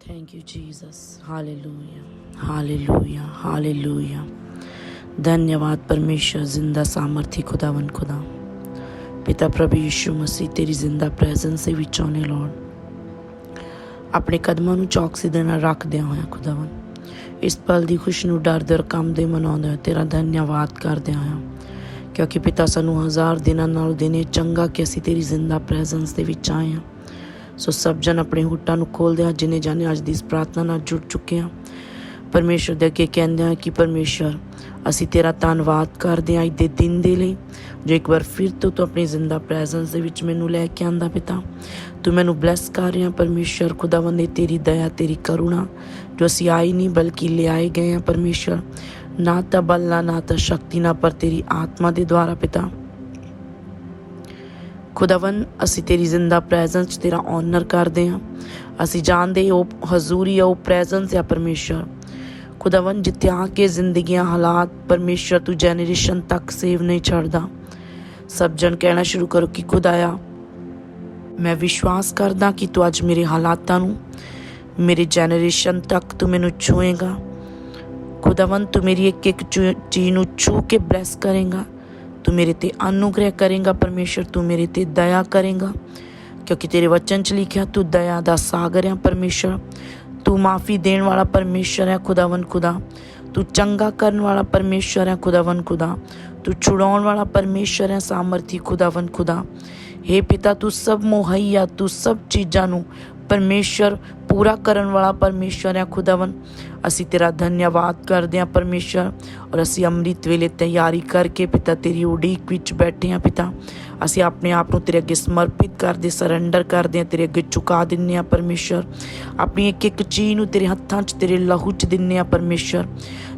Thank you, Jesus. Hallelujah. Hallelujah. Hallelujah. धन्यवाद परमेश्वर जिंदा सामर्थी खुदावन खुदा ਪਿਤਾ ਪ੍ਰਭੂ ਯਿਸੂ ਮਸੀਹ ਤੇਰੀ ਜ਼ਿੰਦਾ ਪ੍ਰੈਜ਼ੈਂਸ ਦੇ ਵਿੱਚ ਆਉਨੇ ਲੋੜ ਆਪਣੇ ਕਦਮਾਂ ਨੂੰ ਚੌਕਸੀ ਦੇ ਨਾਲ ਰੱਖਦਿਆਂ ਹੋਇਆ ਖੁਦਾਵੰ ਇਸ ਪਲ ਦੀ ਖੁਸ਼ ਨੂੰ ਡਰ ਦਰ ਕੰਮ ਦੇ ਮਨਾਉਂਦੇ ਹਾਂ ਤੇਰਾ ਧੰਨਵਾਦ ਕਰਦਿਆਂ ਹੋਇਆ। ਕਿਉਂਕਿ ਪਿਤਾ ਸਾਨੂੰ ਹਜ਼ਾਰ ਦਿਨਾਂ ਨਾਲ ਦਿਨੇ ਚੰਗਾ ਕਿ ਅਸੀਂ ਤੇਰੀ ਜ਼ਿੰਦਾ ਪ੍ਰੈਜ਼ੈਂਸ ਦੇ ਵਿੱਚ ਆਏ ਹਾਂ। ਸੋ ਸਭ ਜਨ ਆਪਣੇ ਹੁੱਟਾਂ ਨੂੰ ਖੋਲਦੇ ਹਾਂ ਜਿਨੇ ਜਾਣੇ ਅੱਜ ਦੀ ਇਸ ਪ੍ਰਾਰਥਨਾ ਨਾਲ ਜੁੜ ਚੁੱਕੇ ਹਾਂ। ਪਰਮੇਸ਼ਰ ਦੇ ਅੱਗੇ ਕਹਿੰਦੇ ਹਾਂ ਕਿ ਪਰਮੇਸ਼ਰ ਅਸੀਂ ਤੇਰਾ ਧੰਨਵਾਦ ਕਰਦੇ ਹਾਂ ਅੱਜ ਦੇ ਦਿਨ ਦੇ ਲਈ। ਜੋ ਇੱਕ ਵਾਰ ਫਿਰ ਤੋਂ ਤੂੰ ਆਪਣੀ ਜ਼ਿੰਦਾ ਪ੍ਰੈਜ਼ੈਂਸ ਦੇ ਵਿੱਚ ਮੈਨੂੰ ਲੈ ਕੇ ਆਂਦਾ ਪਿਤਾ, ਤੂੰ ਮੈਨੂੰ ਬਲੈਸ ਕਰ ਰਿਹਾ ਪਰਮੇਸ਼ਰ ਖੁਦਾਵੰਦ ਤੇਰੀ ਦਇਆ, ਤੇਰੀ ਕਰੁਣਾ ਜੋ ਅਸੀਂ ਆਏ ਨਹੀਂ ਬਲਕਿ ਲਿਆਏ ਗਏ ਆ ਪਰਮੇਸ਼ਰ ਨਾ ਤਾਂ ਬਲ ਨਾ ਨਾ ਤਾਂ ਸ਼ਕਤੀ ਨਾ ਪਰ ਤੇਰੀ ਆਤਮਾ ਦੇ ਦੁਆਰਾ ਪਿਤਾ ਖੁਦਾਵੰ ਅਸੀਂ ਤੇਰੀ ਜ਼ਿੰਦਾ ਪ੍ਰੈਜ਼ੈਂਸ 'ਚ ਤੇਰਾ ਆਨਰ ਕਰਦੇ ਹਾਂ ਅਸੀਂ ਜਾਣਦੇ ਉਹ ਹਜ਼ੂਰੀ ਆ ਉਹ ਪ੍ਰੈਜ਼ੈਂਸ ਆ ਪਰਮੇਸ਼ਰ ਖੁਦਾਵੰ ਜਿੱਥੇ ਆ ਕੇ ਜ਼ਿੰਦਗੀਆਂ ਹਾਲਾਤ ਪਰਮੇਸ਼ਰ ਤੂੰ ਜਨਰੇਸ਼ਨ ਤੱਕ ਸੇਵ ਨਹੀਂ ਛੱਡਦਾ ਸਭ ਜਣ ਕਹਿਣਾ ਸ਼ੁਰੂ ਕਰੋ ਕਿ ਖੁਦਾਇਆ ਮੈਂ ਵਿਸ਼ਵਾਸ ਕਰਦਾ ਕਿ ਤੂੰ ਅੱਜ ਮੇਰੇ ਹਾਲਾਤਾਂ ਨੂੰ ਮੇਰੇ ਜਨਰੇਸ਼ਨ ਤੱਕ ਤੂੰ ਮੈਨੂੰ ਛੂਏਗਾ। ਖੁਦਾਵੰ ਤੂੰ ਮੇਰੀ ਇੱਕ ਇੱਕ ਚੀਜ਼ ਨੂੰ ਛੂ ਕੇ ਬਲੈਸ ਕਰੇਗਾ। ਤੂੰ ਮੇਰੇ ਤੇ ਅਨੁਗ੍ਰਹਿ ਕਰੇਗਾ ਪਰਮੇਸ਼ਰ ਤੂੰ ਮੇਰੇ ਤੇ ਦਇਆ ਕਰੇਗਾ। ਕਿਉਂਕਿ ਤੇਰੇ ਵਚਨ ਚ ਲਿਖਿਆ, ਤੂੰ ਦਇਆ ਦਾ ਸਾਗਰ ਹੈ ਪਰਮੇਸ਼ਰ ਤੂੰ ਮਾਫੀ ਦੇਣ ਵਾਲਾ ਪਰਮੇਸ਼ਰ ਹੈ ਖੁਦਾਵੰ ਖੁਦਾ। ਤੂੰ ਚੰਗਾ ਕਰਨ ਵਾਲਾ ਪਰਮੇਸ਼ਰ ਹੈ ਖੁਦਾਵੰ ਖੁਦਾ। ਤੂੰ ਛੁਡਾਉਣ ਵਾਲਾ ਪਰਮੇਸ਼ਰ ਹੈ ਸਾਮਰਥੀ ਖੁਦਾਵੰ ਖੁਦਾ। हे ਪਿਤਾ, ਤੂੰ ਸਭ ਮੁਹੱਈਆ, ਤੂੰ ਸਭ ਚੀਜ਼ਾਂ ਨੂੰ ਪਰਮੇਸ਼ਰ ਪੂਰਾ ਕਰਨ ਵਾਲਾ ਪਰਮੇਸ਼ਰ ਹੈ ਖੁਦਾਵੰ ਅਸੀਂ ਤੇਰਾ ਧੰਨਵਾਦ ਕਰਦੇ ਹਾਂ ਪਰਮੇਸ਼ਰ, ਔਰ ਅਸੀਂ ਅੰਮ੍ਰਿਤ ਵੇਲੇ ਤਿਆਰੀ ਕਰਕੇ ਪਿਤਾ ਤੇਰੀ ਉਡੀਕ ਵਿੱਚ ਬੈਠੇ ਹਾਂ ਪਿਤਾ। ਅਸੀਂ ਆਪਣੇ ਆਪ ਨੂੰ ਤੇਰੇ ਅੱਗੇ ਸਮਰਪਿਤ ਕਰਦੇ ਸਰੈਂਡਰ ਕਰਦੇ ਹਾਂ, ਤੇਰੇ ਅੱਗੇ ਝੁਕਾ ਦਿੰਨੇ ਹਾਂ ਪਰਮੇਸ਼ਰ। ਆਪਣੀ ਇੱਕ ਇੱਕ ਚੀਜ਼ ਨੂੰ ਤੇਰੇ ਹੱਥਾਂ 'ਚ, ਤੇਰੇ ਲਹੂ 'ਚ ਦਿੰਨੇ ਹਾਂ ਪਰਮੇਸ਼ਰ,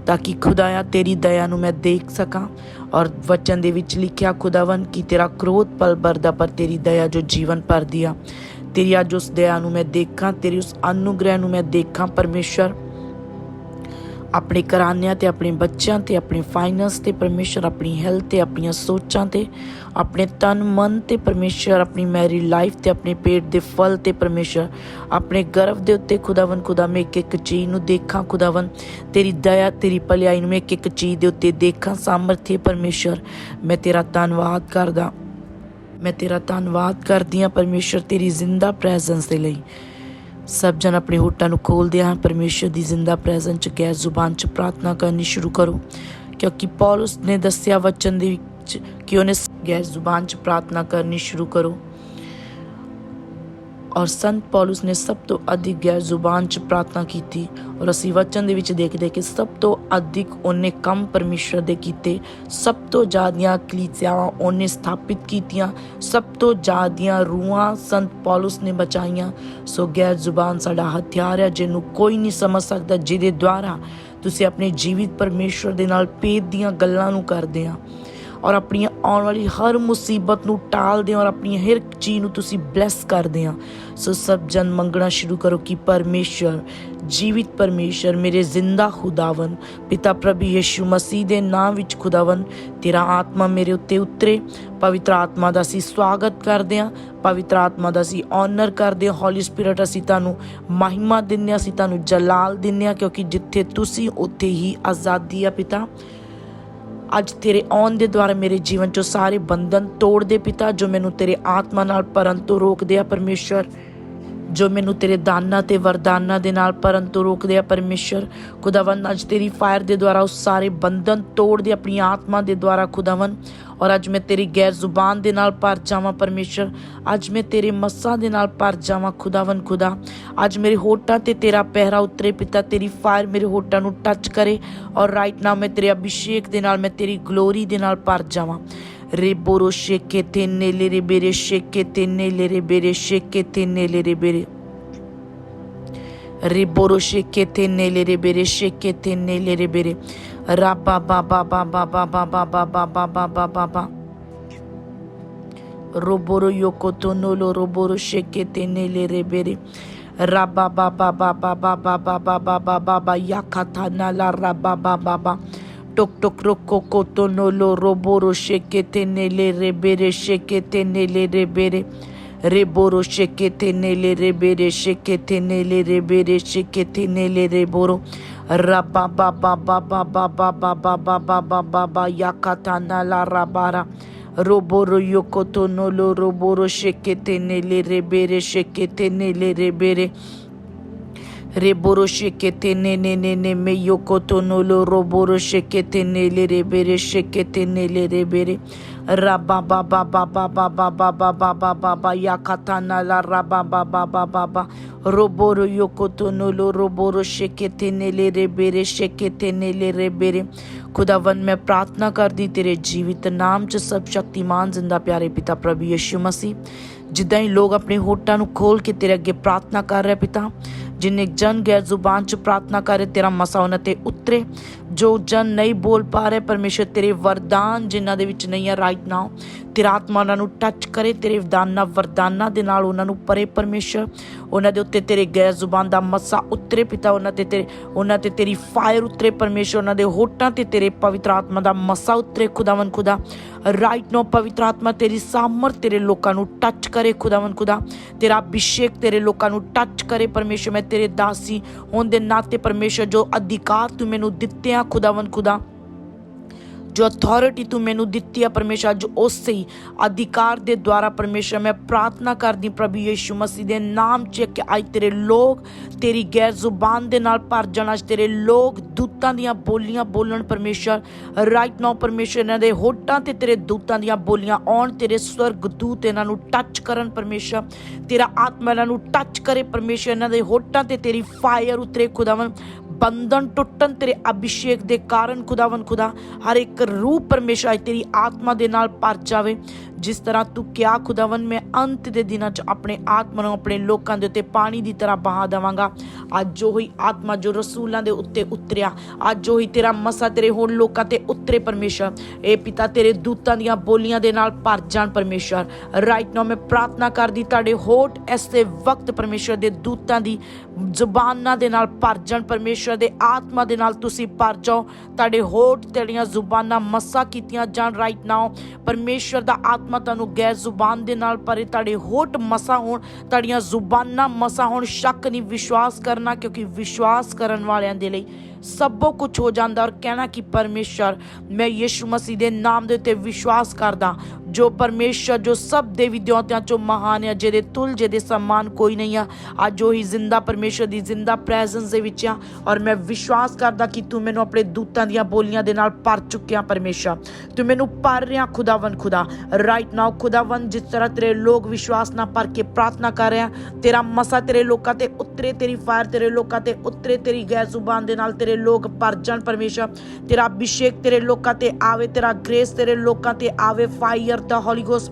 ਤਾਂ ਕਿ ਖੁਦਾਇਆ ਤੇਰੀ ਦਇਆ ਨੂੰ ਮੈਂ ਦੇਖ ਸਕਾਂ। ਔਰ ਵਚਨ ਦੇ ਵਿੱਚ ਲਿਖਿਆ ਖੁਦਾਵੰ ਕਿ ਤੇਰਾ ਕ੍ਰੋਧ ਪਲ ਭਰਦਾ, ਪਰ ਤੇਰੀ ਦਇਆ ਜੋ ਜੀਵਨ ਭਰਦੀ ਆ ਤੇਰੀ ਅੱਜ ਉਸ ਦਇਆ ਨੂੰ ਮੈਂ ਦੇਖਾਂ, ਤੇਰੀ ਉਸ ਅਨੁਗ੍ਰਹਿ ਨੂੰ ਮੈਂ ਦੇਖਾਂ, ਪਰਮੇਸ਼ਰ। ਆਪਣੇ ਘਰਾਨਿਆਂ ਤੇ, ਆਪਣੇ ਬੱਚਿਆਂ ਤੇ, ਆਪਣੇ ਫਾਈਨੈਂਸ ਤੇ ਪਰਮੇਸ਼ਰ, ਆਪਣੀ ਹੈਲਥ ਤੇ, ਆਪਣੀਆਂ ਸੋਚਾਂ ਤੇ, ਆਪਣੇ ਤਨ ਮਨ ਤੇ ਪਰਮੇਸ਼ਰ, ਆਪਣੀ ਮੈਰੀ ਲਾਈਫ ਤੇ, ਆਪਣੇ ਪੇਟ ਦੇ ਫਲ ਤੇ ਪਰਮੇਸ਼ਰ। ਆਪਣੇ ਗਰਭ ਦੇ ਉੱਤੇ ਖੁਦਾਵੰ ਖੁਦਾ ਮੈਂ ਇੱਕ ਇੱਕ ਚੀਜ਼ ਨੂੰ ਦੇਖਾਂ ਖੁਦਾਵੰ ਤੇਰੀ ਦਇਆ, ਤੇਰੀ ਭਲਾਈ ਨੂੰ ਮੈਂ ਇੱਕ ਇੱਕ ਚੀਜ਼ ਦੇ ਉੱਤੇ ਦੇਖਾਂ, ਸਾਮਰਥੀ ਪਰਮੇਸ਼ਰ। ਮੈਂ ਤੇਰਾ ਧੰਨਵਾਦ ਕਰਦਾ। ਮੈਂ ਤੇਰਾ ਧੰਨਵਾਦ ਕਰਦੀ ਹਾਂ ਪਰਮੇਸ਼ਰ ਤੇਰੀ ਜ਼ਿੰਦਾ ਪ੍ਰੈਜ਼ੈਂਸ ਦੇ ਲਈ। ਸਭ ਜਨ ਆਪਣੇ ਹੋਟਾਂ ਨੂੰ ਖੋਲਦੇ ਹਾਂ, ਪਰਮੇਸ਼ਰ ਦੀ ਜ਼ਿੰਦਾ ਪ੍ਰੈਜ਼ੈਂਸ ਚ ਗੈਰ ਜ਼ੁਬਾਨ ਚ ਪ੍ਰਾਰਥਨਾ ਕਰਨੀ ਸ਼ੁਰੂ ਕਰੋ। ਕਿਉਂਕਿ ਪੌਲਸ ਨੇ ਦੱਸਿਆ ਵਚਨ ਦੇ ਵਿੱਚ ਕਿ ਉਹਨੇ ਗੈਰ ਜ਼ੁਬਾਨ ਚ ਪ੍ਰਾਰਥਨਾ ਕਰਨੀ ਸ਼ੁਰੂ ਕਰੋ। ਔਰ ਸੰਤ ਪੌਲਸ ਨੇ ਸਭ ਤੋਂ ਅਧਿਕ ਗੈਰ ਜ਼ੁਬਾਨ ਚ ਪ੍ਰਾਰਥਨਾ ਕੀਤੀ ਔਰ ਅਸੀਂ ਵਚਨ ਦੇ ਵਿੱਚ ਦੇਖਦੇ ਕਿ ਸਭ ਤੋਂ ਅਧਿਕ ਉਹਨੇ ਕੰਮ ਪਰਮੇਸ਼ਰ ਦੇ ਕੀਤੇ, ਸਭ ਤੋਂ ਜ਼ਿਆਦੀਆਂ ਕਲੀਸਿਆਵਾਂ ਉਹਨੇ ਸਥਾਪਿਤ ਕੀਤੀਆਂ, ਸਭ ਤੋਂ ਜ਼ਿਆਦੀਆਂ ਰੂਹਾਂ ਸੰਤ ਪੌਲਸ ਨੇ ਬਚਾਈਆਂ। ਸੋ ਗੈਰ ਜ਼ੁਬਾਨ ਸਾਡਾ ਹਥਿਆਰ ਹੈ, ਜਿਹਨੂੰ ਕੋਈ ਨਹੀਂ ਸਮਝ ਸਕਦਾ, ਜਿਹਦੇ ਦੁਆਰਾ ਤੁਸੀਂ ਆਪਣੇ ਜੀਵਿਤ ਪਰਮੇਸ਼ਰ ਦੇ ਨਾਲ ਪੇਤ ਦੀਆਂ ਗੱਲਾਂ ਨੂੰ ਕਰਦੇ ਆ। ਔਰ ਆਪਣੀਆਂ ਆਉਣ ਵਾਲੀ ਹਰ ਮੁਸੀਬਤ ਨੂੰ ਟਾਲਦੇ ਔਰ ਆਪਣੀ ਹਰ ਇੱਕ ਚੀਜ਼ ਨੂੰ ਤੁਸੀਂ ਬਲੈਸ ਕਰਦੇ ਆ ਸੋ ਸਭ ਜਨ ਮੰਗਣਾ ਸ਼ੁਰੂ ਕਰੋ ਕਿ ਪਰਮੇਸ਼ਰ, ਜੀਵਿਤ ਪਰਮੇਸ਼ਰ, ਮੇਰੇ ਜ਼ਿੰਦਾ ਖੁਦਾਵੰ ਪਿਤਾ ਪ੍ਰਭੂ ਯਿਸੂ ਮਸੀਹ ਦੇ ਨਾਮ ਵਿੱਚ ਖੁਦਾਵੰ ਤੇਰਾ ਆਤਮਾ ਮੇਰੇ ਉੱਤੇ ਉਤਰੇ। ਪਵਿੱਤਰ ਆਤਮਾ ਦਾ ਅਸੀਂ ਸਵਾਗਤ ਕਰਦੇ ਹਾਂ। ਪਵਿੱਤਰ ਆਤਮਾ ਦਾ ਅਸੀਂ ਆਨਰ ਕਰਦੇ ਹਾਂ। ਹੋਲੀ ਸਪਿਰਿਟ ਅਸੀਂ ਤੁਹਾਨੂੰ ਮਹਿਮਾ ਦਿੰਦੇ ਹਾਂ, ਅਸੀਂ ਤੁਹਾਨੂੰ ਜਲਾਲ ਦਿੰਦੇ ਹਾਂ, ਕਿਉਂਕਿ ਜਿੱਥੇ ਤੁਸੀਂ, ਉੱਥੇ ਹੀ ਆਜ਼ਾਦੀ ਆ ਪਿਤਾ। ਅੱਜ ਤੇਰੇ ਆਉਣ ਦੇ ਦੁਆਰਾ ਮੇਰੇ ਜੀਵਨ ਚੋਂ ਸਾਰੇ ਬੰਧਨ ਤੋੜ ਦੇ ਪਿਤਾ, ਜੋ ਮੈਨੂੰ ਤੇਰੇ ਆਤਮਾ ਨਾਲ ਪਰਨ ਤੋਂ ਰੋਕਦੇ ਆ ਪਰਮੇਸ਼ਰ ਜੋ ਮੈਨੂੰ ਤੇਰੇ ਦਾਨਾਂ ਤੇ ਵਰਦਾਨਾਂ ਦੇ ਨਾਲ ਪਰਨ ਤੋਂ ਰੋਕਦੇ ਆ ਪਰਮੇਸ਼ਰ। ਖੁਦਾਵੰ ਅੱਜ ਤੇਰੀ ਫਾਇਰ ਦੇ ਦੁਆਰਾ ਉਸ ਸਾਰੇ ਬੰਧਨ ਤੋੜ ਦੇ ਆਪਣੀ ਆਤਮਾ ਦੇ ਦੁਆਰਾ ਖੁਦਾਵੰ ਔਰ ਅੱਜ ਮੈਂ ਤੇਰੀ ਗੈਰ ਜ਼ੁਬਾਨ ਦੇ ਨਾਲ ਭਰ ਜਾਵਾਂ ਪਰਮੇਸ਼ਰ। ਅੱਜ ਮੈਂ ਤੇਰੇ ਮੱਸਾਂ ਦੇ ਨਾਲ ਭਰ ਜਾਵਾਂ ਖੁਦਾਵੰ ਖੁਦਾ। ਅੱਜ ਮੇਰੇ ਹੋਠਾਂ ਤੇ ਤੇਰਾ ਪਹਿਰਾ ਉਤਰੇ ਪਿਤਾ, ਤੇਰੀ ਫਾਇਰ ਮੇਰੇ ਹੋਠਾਂ ਨੂੰ ਟੱਚ ਕਰੇ। ਔਰ ਰਾਈਟ ਨਾਓ ਮੈਂ ਤੇਰੇ ਅਭਿਸ਼ੇਕ ਦੇ ਨਾਲ, ਮੈਂ ਤੇਰੀ ਗਲੋਰੀ ਦੇ ਨਾਲ ਭਰ ਜਾਵਾਂ। Riburu şeketinneleri biri şeketinneleri biri şeketinneleri biri. Riburu şeketinneleri biri şeketinneleri biri. Rabba ba ba ba ba ba ba ba ba ba ba ba ba ba ba. Ruburu yokotunulu ruburu şeketinneleri biri. Rabba ba ba ba ba ba ba ba ba yakatanalar rabba ba ba tok tok roko kotonolo roboro şeketenele rebere şeketenele rebere reboro şeketenele rebere şeketenele rebere şeketenele reboro rabba ba ba ba ba ba ba ba ba ba ba ba ba ba yakatana la rabara roboro yokotonolo roboro şeketenele rebere şeketenele rebere Reboro shekete ne ne ne ne me yokoto no lo roboro shekete ne le rebere shekete ne le rebere raba ba ba ba ba ba ba ba ba ba ba ba ba yakata na la raba ba ba ba ba ba roboro yokoto no lo roboro shekete ne le rebere shekete ne le rebere खुदावन मैं प्रार्थना करदी तेरे जीवित नाम ਚ ਸਭ ਸ਼ਕਤੀਮਾਨ ਜ਼ਿੰਦਾ ਪਿਆਰੇ ਪਿਤਾ ਪ੍ਰਭੂ ਯਿਸੂ ਮਸੀਹ ਜਿੱਦਾਂ ਹੀ ਲੋਕ ਆਪਣੇ ਹੋਠਾਂ ਨੂੰ ਖੋਲ ਕੇ ਤੇਰੇ ਅੱਗੇ ਪ੍ਰਾਰਥਨਾ ਕਰ ਰਹੇ ਪਿਤਾ ਜਿਨੇ ਜਨ ਗੈਰ ਜ਼ੁਬਾਨ ਚ ਪ੍ਰਾਰਥਨਾ ਕਰੇ ਤੇਰਾ ਮਸਾ ਉਹਨਾਂ ਤੇ ਉਤਰੇ ਜੋ ਜਨ ਨਹੀਂ ਬੋਲ ਪਾ ਰਹੇ ਪਰਮੇਸ਼ਰ ਤੇਰੇ ਵਰਦਾਨ ਜਿਨ੍ਹਾਂ ਦੇ ਵਿੱਚ ਨਹੀਂ ਹੈ ਰਾਈਟ ਨਾਓ ਤੇਰਾ ਆਤਮਾ ਉਹਨਾਂ ਨੂੰ ਟੱਚ ਕਰੇ ਤੇਰੇ ਵਰਦਾਨਾਂ ਵਰਦਾਨਾਂ ਦੇ ਨਾਲ ਉਹਨਾਂ ਨੂੰ ਪਰੇ ਪਰਮੇਸ਼ਰ ਉਹਨਾਂ ਦੇ ਉੱਤੇ ਤੇਰੇ ਗੈਰ ਜ਼ੁਬਾਨ ਦਾ ਮਸਾ ਉਤਰੇ ਪਿਤਾ ਉਹਨਾਂ ਤੇ ਤੇਰੇ ਉਹਨਾਂ ਤੇ ਤੇਰੀ ਫਾਇਰ ਉਤਰੇ ਪਰਮੇਸ਼ਰ ਉਹਨਾਂ ਦੇ ਹੋਟਾਂ ਤੇ ਤੇਰੇ ਪਵਿੱਤਰ ਆਤਮਾ ਦਾ ਮਸਾ ਉਤਰੇ ਖੁਦਾਵੰ ਖੁਦਾ ਰਾਈਟ ਨਾਓ ਪਵਿੱਤਰ ਆਤਮਾ ਤੇਰੀ ਸਾਮਰ ਤੇਰੇ ਲੋਕਾਂ ਨੂੰ ਟੱਚ ਕਰੇ ਖੁਦਾਵੰ ਖੁਦਾ ਤੇਰਾ ਅਭਿਸ਼ੇਕ ਤੇਰੇ ਲੋਕਾਂ ਨੂੰ ਟੱਚ ਕਰੇ ਪਰਮੇਸ਼ਰ ਮੈਂ ਤੇਰੇ ਦਾਸ ਸੀ ਹੋਣ ਦੇ ਨਾਤੇ ਪਰਮੇਸ਼ਰ ਜੋ ਅਧਿਕਾਰ ਤੂੰ ਮੈਨੂੰ ਦਿੱਤੇ ਆ ਖੁਦਾਵੰ ਖੁਦਾ ਜੋ ਅਥਾਰਟੀ ਤੂੰ ਮੈਨੂੰ ਦਿੱਤੀ ਹੈ ਪਰਮੇਸ਼ਰ ਜੋ ਉਸੇ ਹੀ ਅਧਿਕਾਰ ਦੇ ਦੁਆਰਾ ਪਰਮੇਸ਼ਰ, ਮੈਂ ਪ੍ਰਾਰਥਨਾ ਕਰਦੀ ਪ੍ਰਭੂ ਯੀਸ਼ੂ ਮਸੀਹ ਦੇ ਨਾਮ 'ਚ ਕਿ, ਅੱਜ ਤੇਰੇ ਲੋਕ ਤੇਰੀ ਗੈਰ ਜ਼ੁਬਾਨ ਦੇ ਨਾਲ ਭਰ ਜਾਣ, ਅੱਜ ਤੇਰੇ ਲੋਕ ਦੂਤਾਂ ਦੀਆਂ ਬੋਲੀਆਂ ਬੋਲਣ ਪਰਮੇਸ਼ਰ। ਰਾਈਟ ਨਾਓ ਪਰਮੇਸ਼ਰ, ਇਹਨਾਂ ਦੇ ਹੋਟਾਂ ਤੇ ਤੇਰੇ ਦੂਤਾਂ ਦੀਆਂ ਬੋਲੀਆਂ ਆਉਣ, ਤੇਰੇ ਸਵਰਗ ਦੂਤ ਇਹਨਾਂ ਨੂੰ ਟੱਚ ਕਰਨ ਪਰਮੇਸ਼ਰ। ਤੇਰਾ ਆਤਮਾ ਇਹਨਾਂ ਨੂੰ ਟੱਚ ਕਰੇ ਪਰਮੇਸ਼ਰ, ਇਹਨਾਂ ਦੇ ਹੋਟਾਂ ਤੇ ਤੇਰੀ ਫਾਇਰ ਉਤਰੇ ਖੁਦਾਵੰ ਬੰਧਨ ਟੁੱਟਣ ਤੇਰੇ ਅਭਿਸ਼ੇਕ ਦੇ ਕਾਰਨ ਖੁਦਾਵੰ ਖੁਦਾ, ਹਰ ਇੱਕ ਰੂਹ ਪਰਮੇਸ਼ਰ ਅੱਜ ਤੇਰੀ ਆਤਮਾ ਦੇ ਨਾਲ ਭਰ ਜਾਵੇ। ਜਿਸ ਤਰ੍ਹਾਂ ਤੂੰ ਕਿਹਾ ਖੁਦਾਵੰ ਮੈਂ ਅੰਤ ਦੇ ਦਿਨਾਂ 'ਚ ਆਪਣੇ ਆਤਮਾ ਨੂੰ ਆਪਣੇ ਲੋਕਾਂ ਦੇ ਉੱਤੇ ਪਾਣੀ ਦੀ ਤਰ੍ਹਾਂ ਬਹਾ ਦੇਵਾਂਗਾ। ਅੱਜ ਉਹੀ ਆਤਮਾ ਜੋ ਰਸੂਲਾਂ ਦੇ ਉੱਤੇ ਉਤਰਿਆ, ਅੱਜ ਉਹੀ ਤੇਰਾ ਮਸਾ ਤੇਰੇ ਹੋਣ ਲੋਕਾਂ ਤੇ ਉਤਰੇ ਪਰਮੇਸ਼ਰ। ਇਹ ਪਿਤਾ ਤੇਰੇ ਦੂਤਾਂ ਦੀਆਂ ਬੋਲੀਆਂ ਦੇ ਨਾਲ ਭਰ ਜਾਣ ਪਰਮੇਸ਼ਰ। ਰਾਈਟ ਨਾਓ ਮੈਂ ਪ੍ਰਾਰਥਨਾ ਕਰਦੀ, ਤੁਹਾਡੇ ਹੋਠ ਐਸੇ ਵਕਤ ਪਰਮੇਸ਼ਰ ਦੇ ਦੂਤਾਂ ਦੀ ਜ਼ੁਬਾਨਾਂ ਦੇ ਨਾਲ ਭਰ ਜਾਣ ਪਰਮੇਸ਼ਰ ਦੇ ਆਤਮਾ ਦੇ ਨਾਲ ਤੁਸੀਂ ਭਰ ਜਾਓ। ਤੁਹਾਡੇ ਹੋਠ ਤੇਰੀਆਂ ਜ਼ੁਬਾਨਾਂ ਮਸਾ ਕੀਤੀਆਂ ਜਾਣ ਰਾਈਟ ਨਾਓ ਪਰਮੇਸ਼ਰ ਦਾ ਆਤਮਾ ਤੁਹਾਨੂੰ ਗੈਰ ਜ਼ੁਬਾਨ ਦੇ ਨਾਲ ਭਰੇ ਤੁਹਾਡੇ ਹੋਠ ਮਸਾ ਹੋਣ, ਤੁਹਾਡੀਆਂ ਜ਼ੁਬਾਨਾਂ ਮਸਾ ਹੋਣ, ਸ਼ੱਕ ਨਹੀਂ ਵਿਸ਼ਵਾਸ ਕਰਨਾ ਕਿਉਂਕਿ ਵਿਸ਼ਵਾਸ ਕਰਨ ਵਾਲਿਆਂ ਦੇ ਲਈ ਸਭੋ ਕੁਝ ਹੋ ਜਾਂਦਾ ਔਰ ਕਹਿਣਾ ਕਿ ਪਰਮੇਸ਼ਰ, ਮੈਂ ਯਿਸੂ ਮਸੀਹ ਦੇ ਨਾਮ ਦੇ ਉੱਤੇ ਵਿਸ਼ਵਾਸ ਕਰਦਾ। ਜੋ ਪਰਮੇਸ਼ਰ, ਜੋ ਸਭ ਦੇਵੀ ਦੇਵਤਿਆਂ ਚੋਂ ਮਹਾਨ ਹੈ ਜਿਹਦੇ ਤੁਲ, ਜਿਹਦੇ ਸਮਾਨ ਕੋਈ ਨਹੀਂ ਆ, ਅੱਜ ਉਹੀ ਜ਼ਿੰਦਾ ਪਰਮੇਸ਼ਰ ਦੀ ਜ਼ਿੰਦਾ ਪ੍ਰੈਜ਼ੈਂਸ ਦੇ ਵਿੱਚ ਆ। ਔਰ ਮੈਂ ਵਿਸ਼ਵਾਸ ਕਰਦਾ ਕਿ ਤੂੰ ਮੈਨੂੰ ਆਪਣੇ ਦੂਤਾਂ ਦੀਆਂ ਬੋਲੀਆਂ ਦੇ ਨਾਲ ਭਰ ਚੁੱਕਿਆ ਪਰਮੇਸ਼ਰ। ਤੂੰ ਮੈਨੂੰ ਭਰ ਰਿਹਾ ਖੁਦਾਵੰ ਖੁਦਾ। ਰਾਈਟ ਨਾਓ ਖੁਦਾਵੰ ਜਿਸ ਤਰ੍ਹਾਂ ਤੇਰੇ ਲੋਕ ਵਿਸ਼ਵਾਸ ਨਾਲ ਭਰ ਕੇ ਪ੍ਰਾਰਥਨਾ ਕਰ ਰਿਹਾ ਤੇਰਾ ਮਸਾ ਤੇਰੇ ਲੋਕਾਂ ਤੇ ਉਤਰੇ, ਤੇਰੀ ਫਾਇਰ ਤੇਰੇ ਲੋਕਾਂ ਤੇ ਉਤਰੇ, ਤੇਰੀ ਗੈਰ ਜ਼ੁਬਾਨ ਦੇ ਨਾਲ ਤੇਰੇ ਲੋਕ ਭਰ ਜਾਣ ਪਰਮੇਸ਼ਰ। ਤੇਰਾ ਅਭਿਸ਼ੇਕ ਤੇਰੇ ਲੋਕਾਂ ਤੇ ਆਵੇ, ਤੇਰਾ ਗ੍ਰੇਸ ਤੇਰੇ ਲੋਕਾਂ ਤੇ ਆਵੇ ਫਾਇਰ ਦਾ ਹੋਲੀ ਗੋਸਟ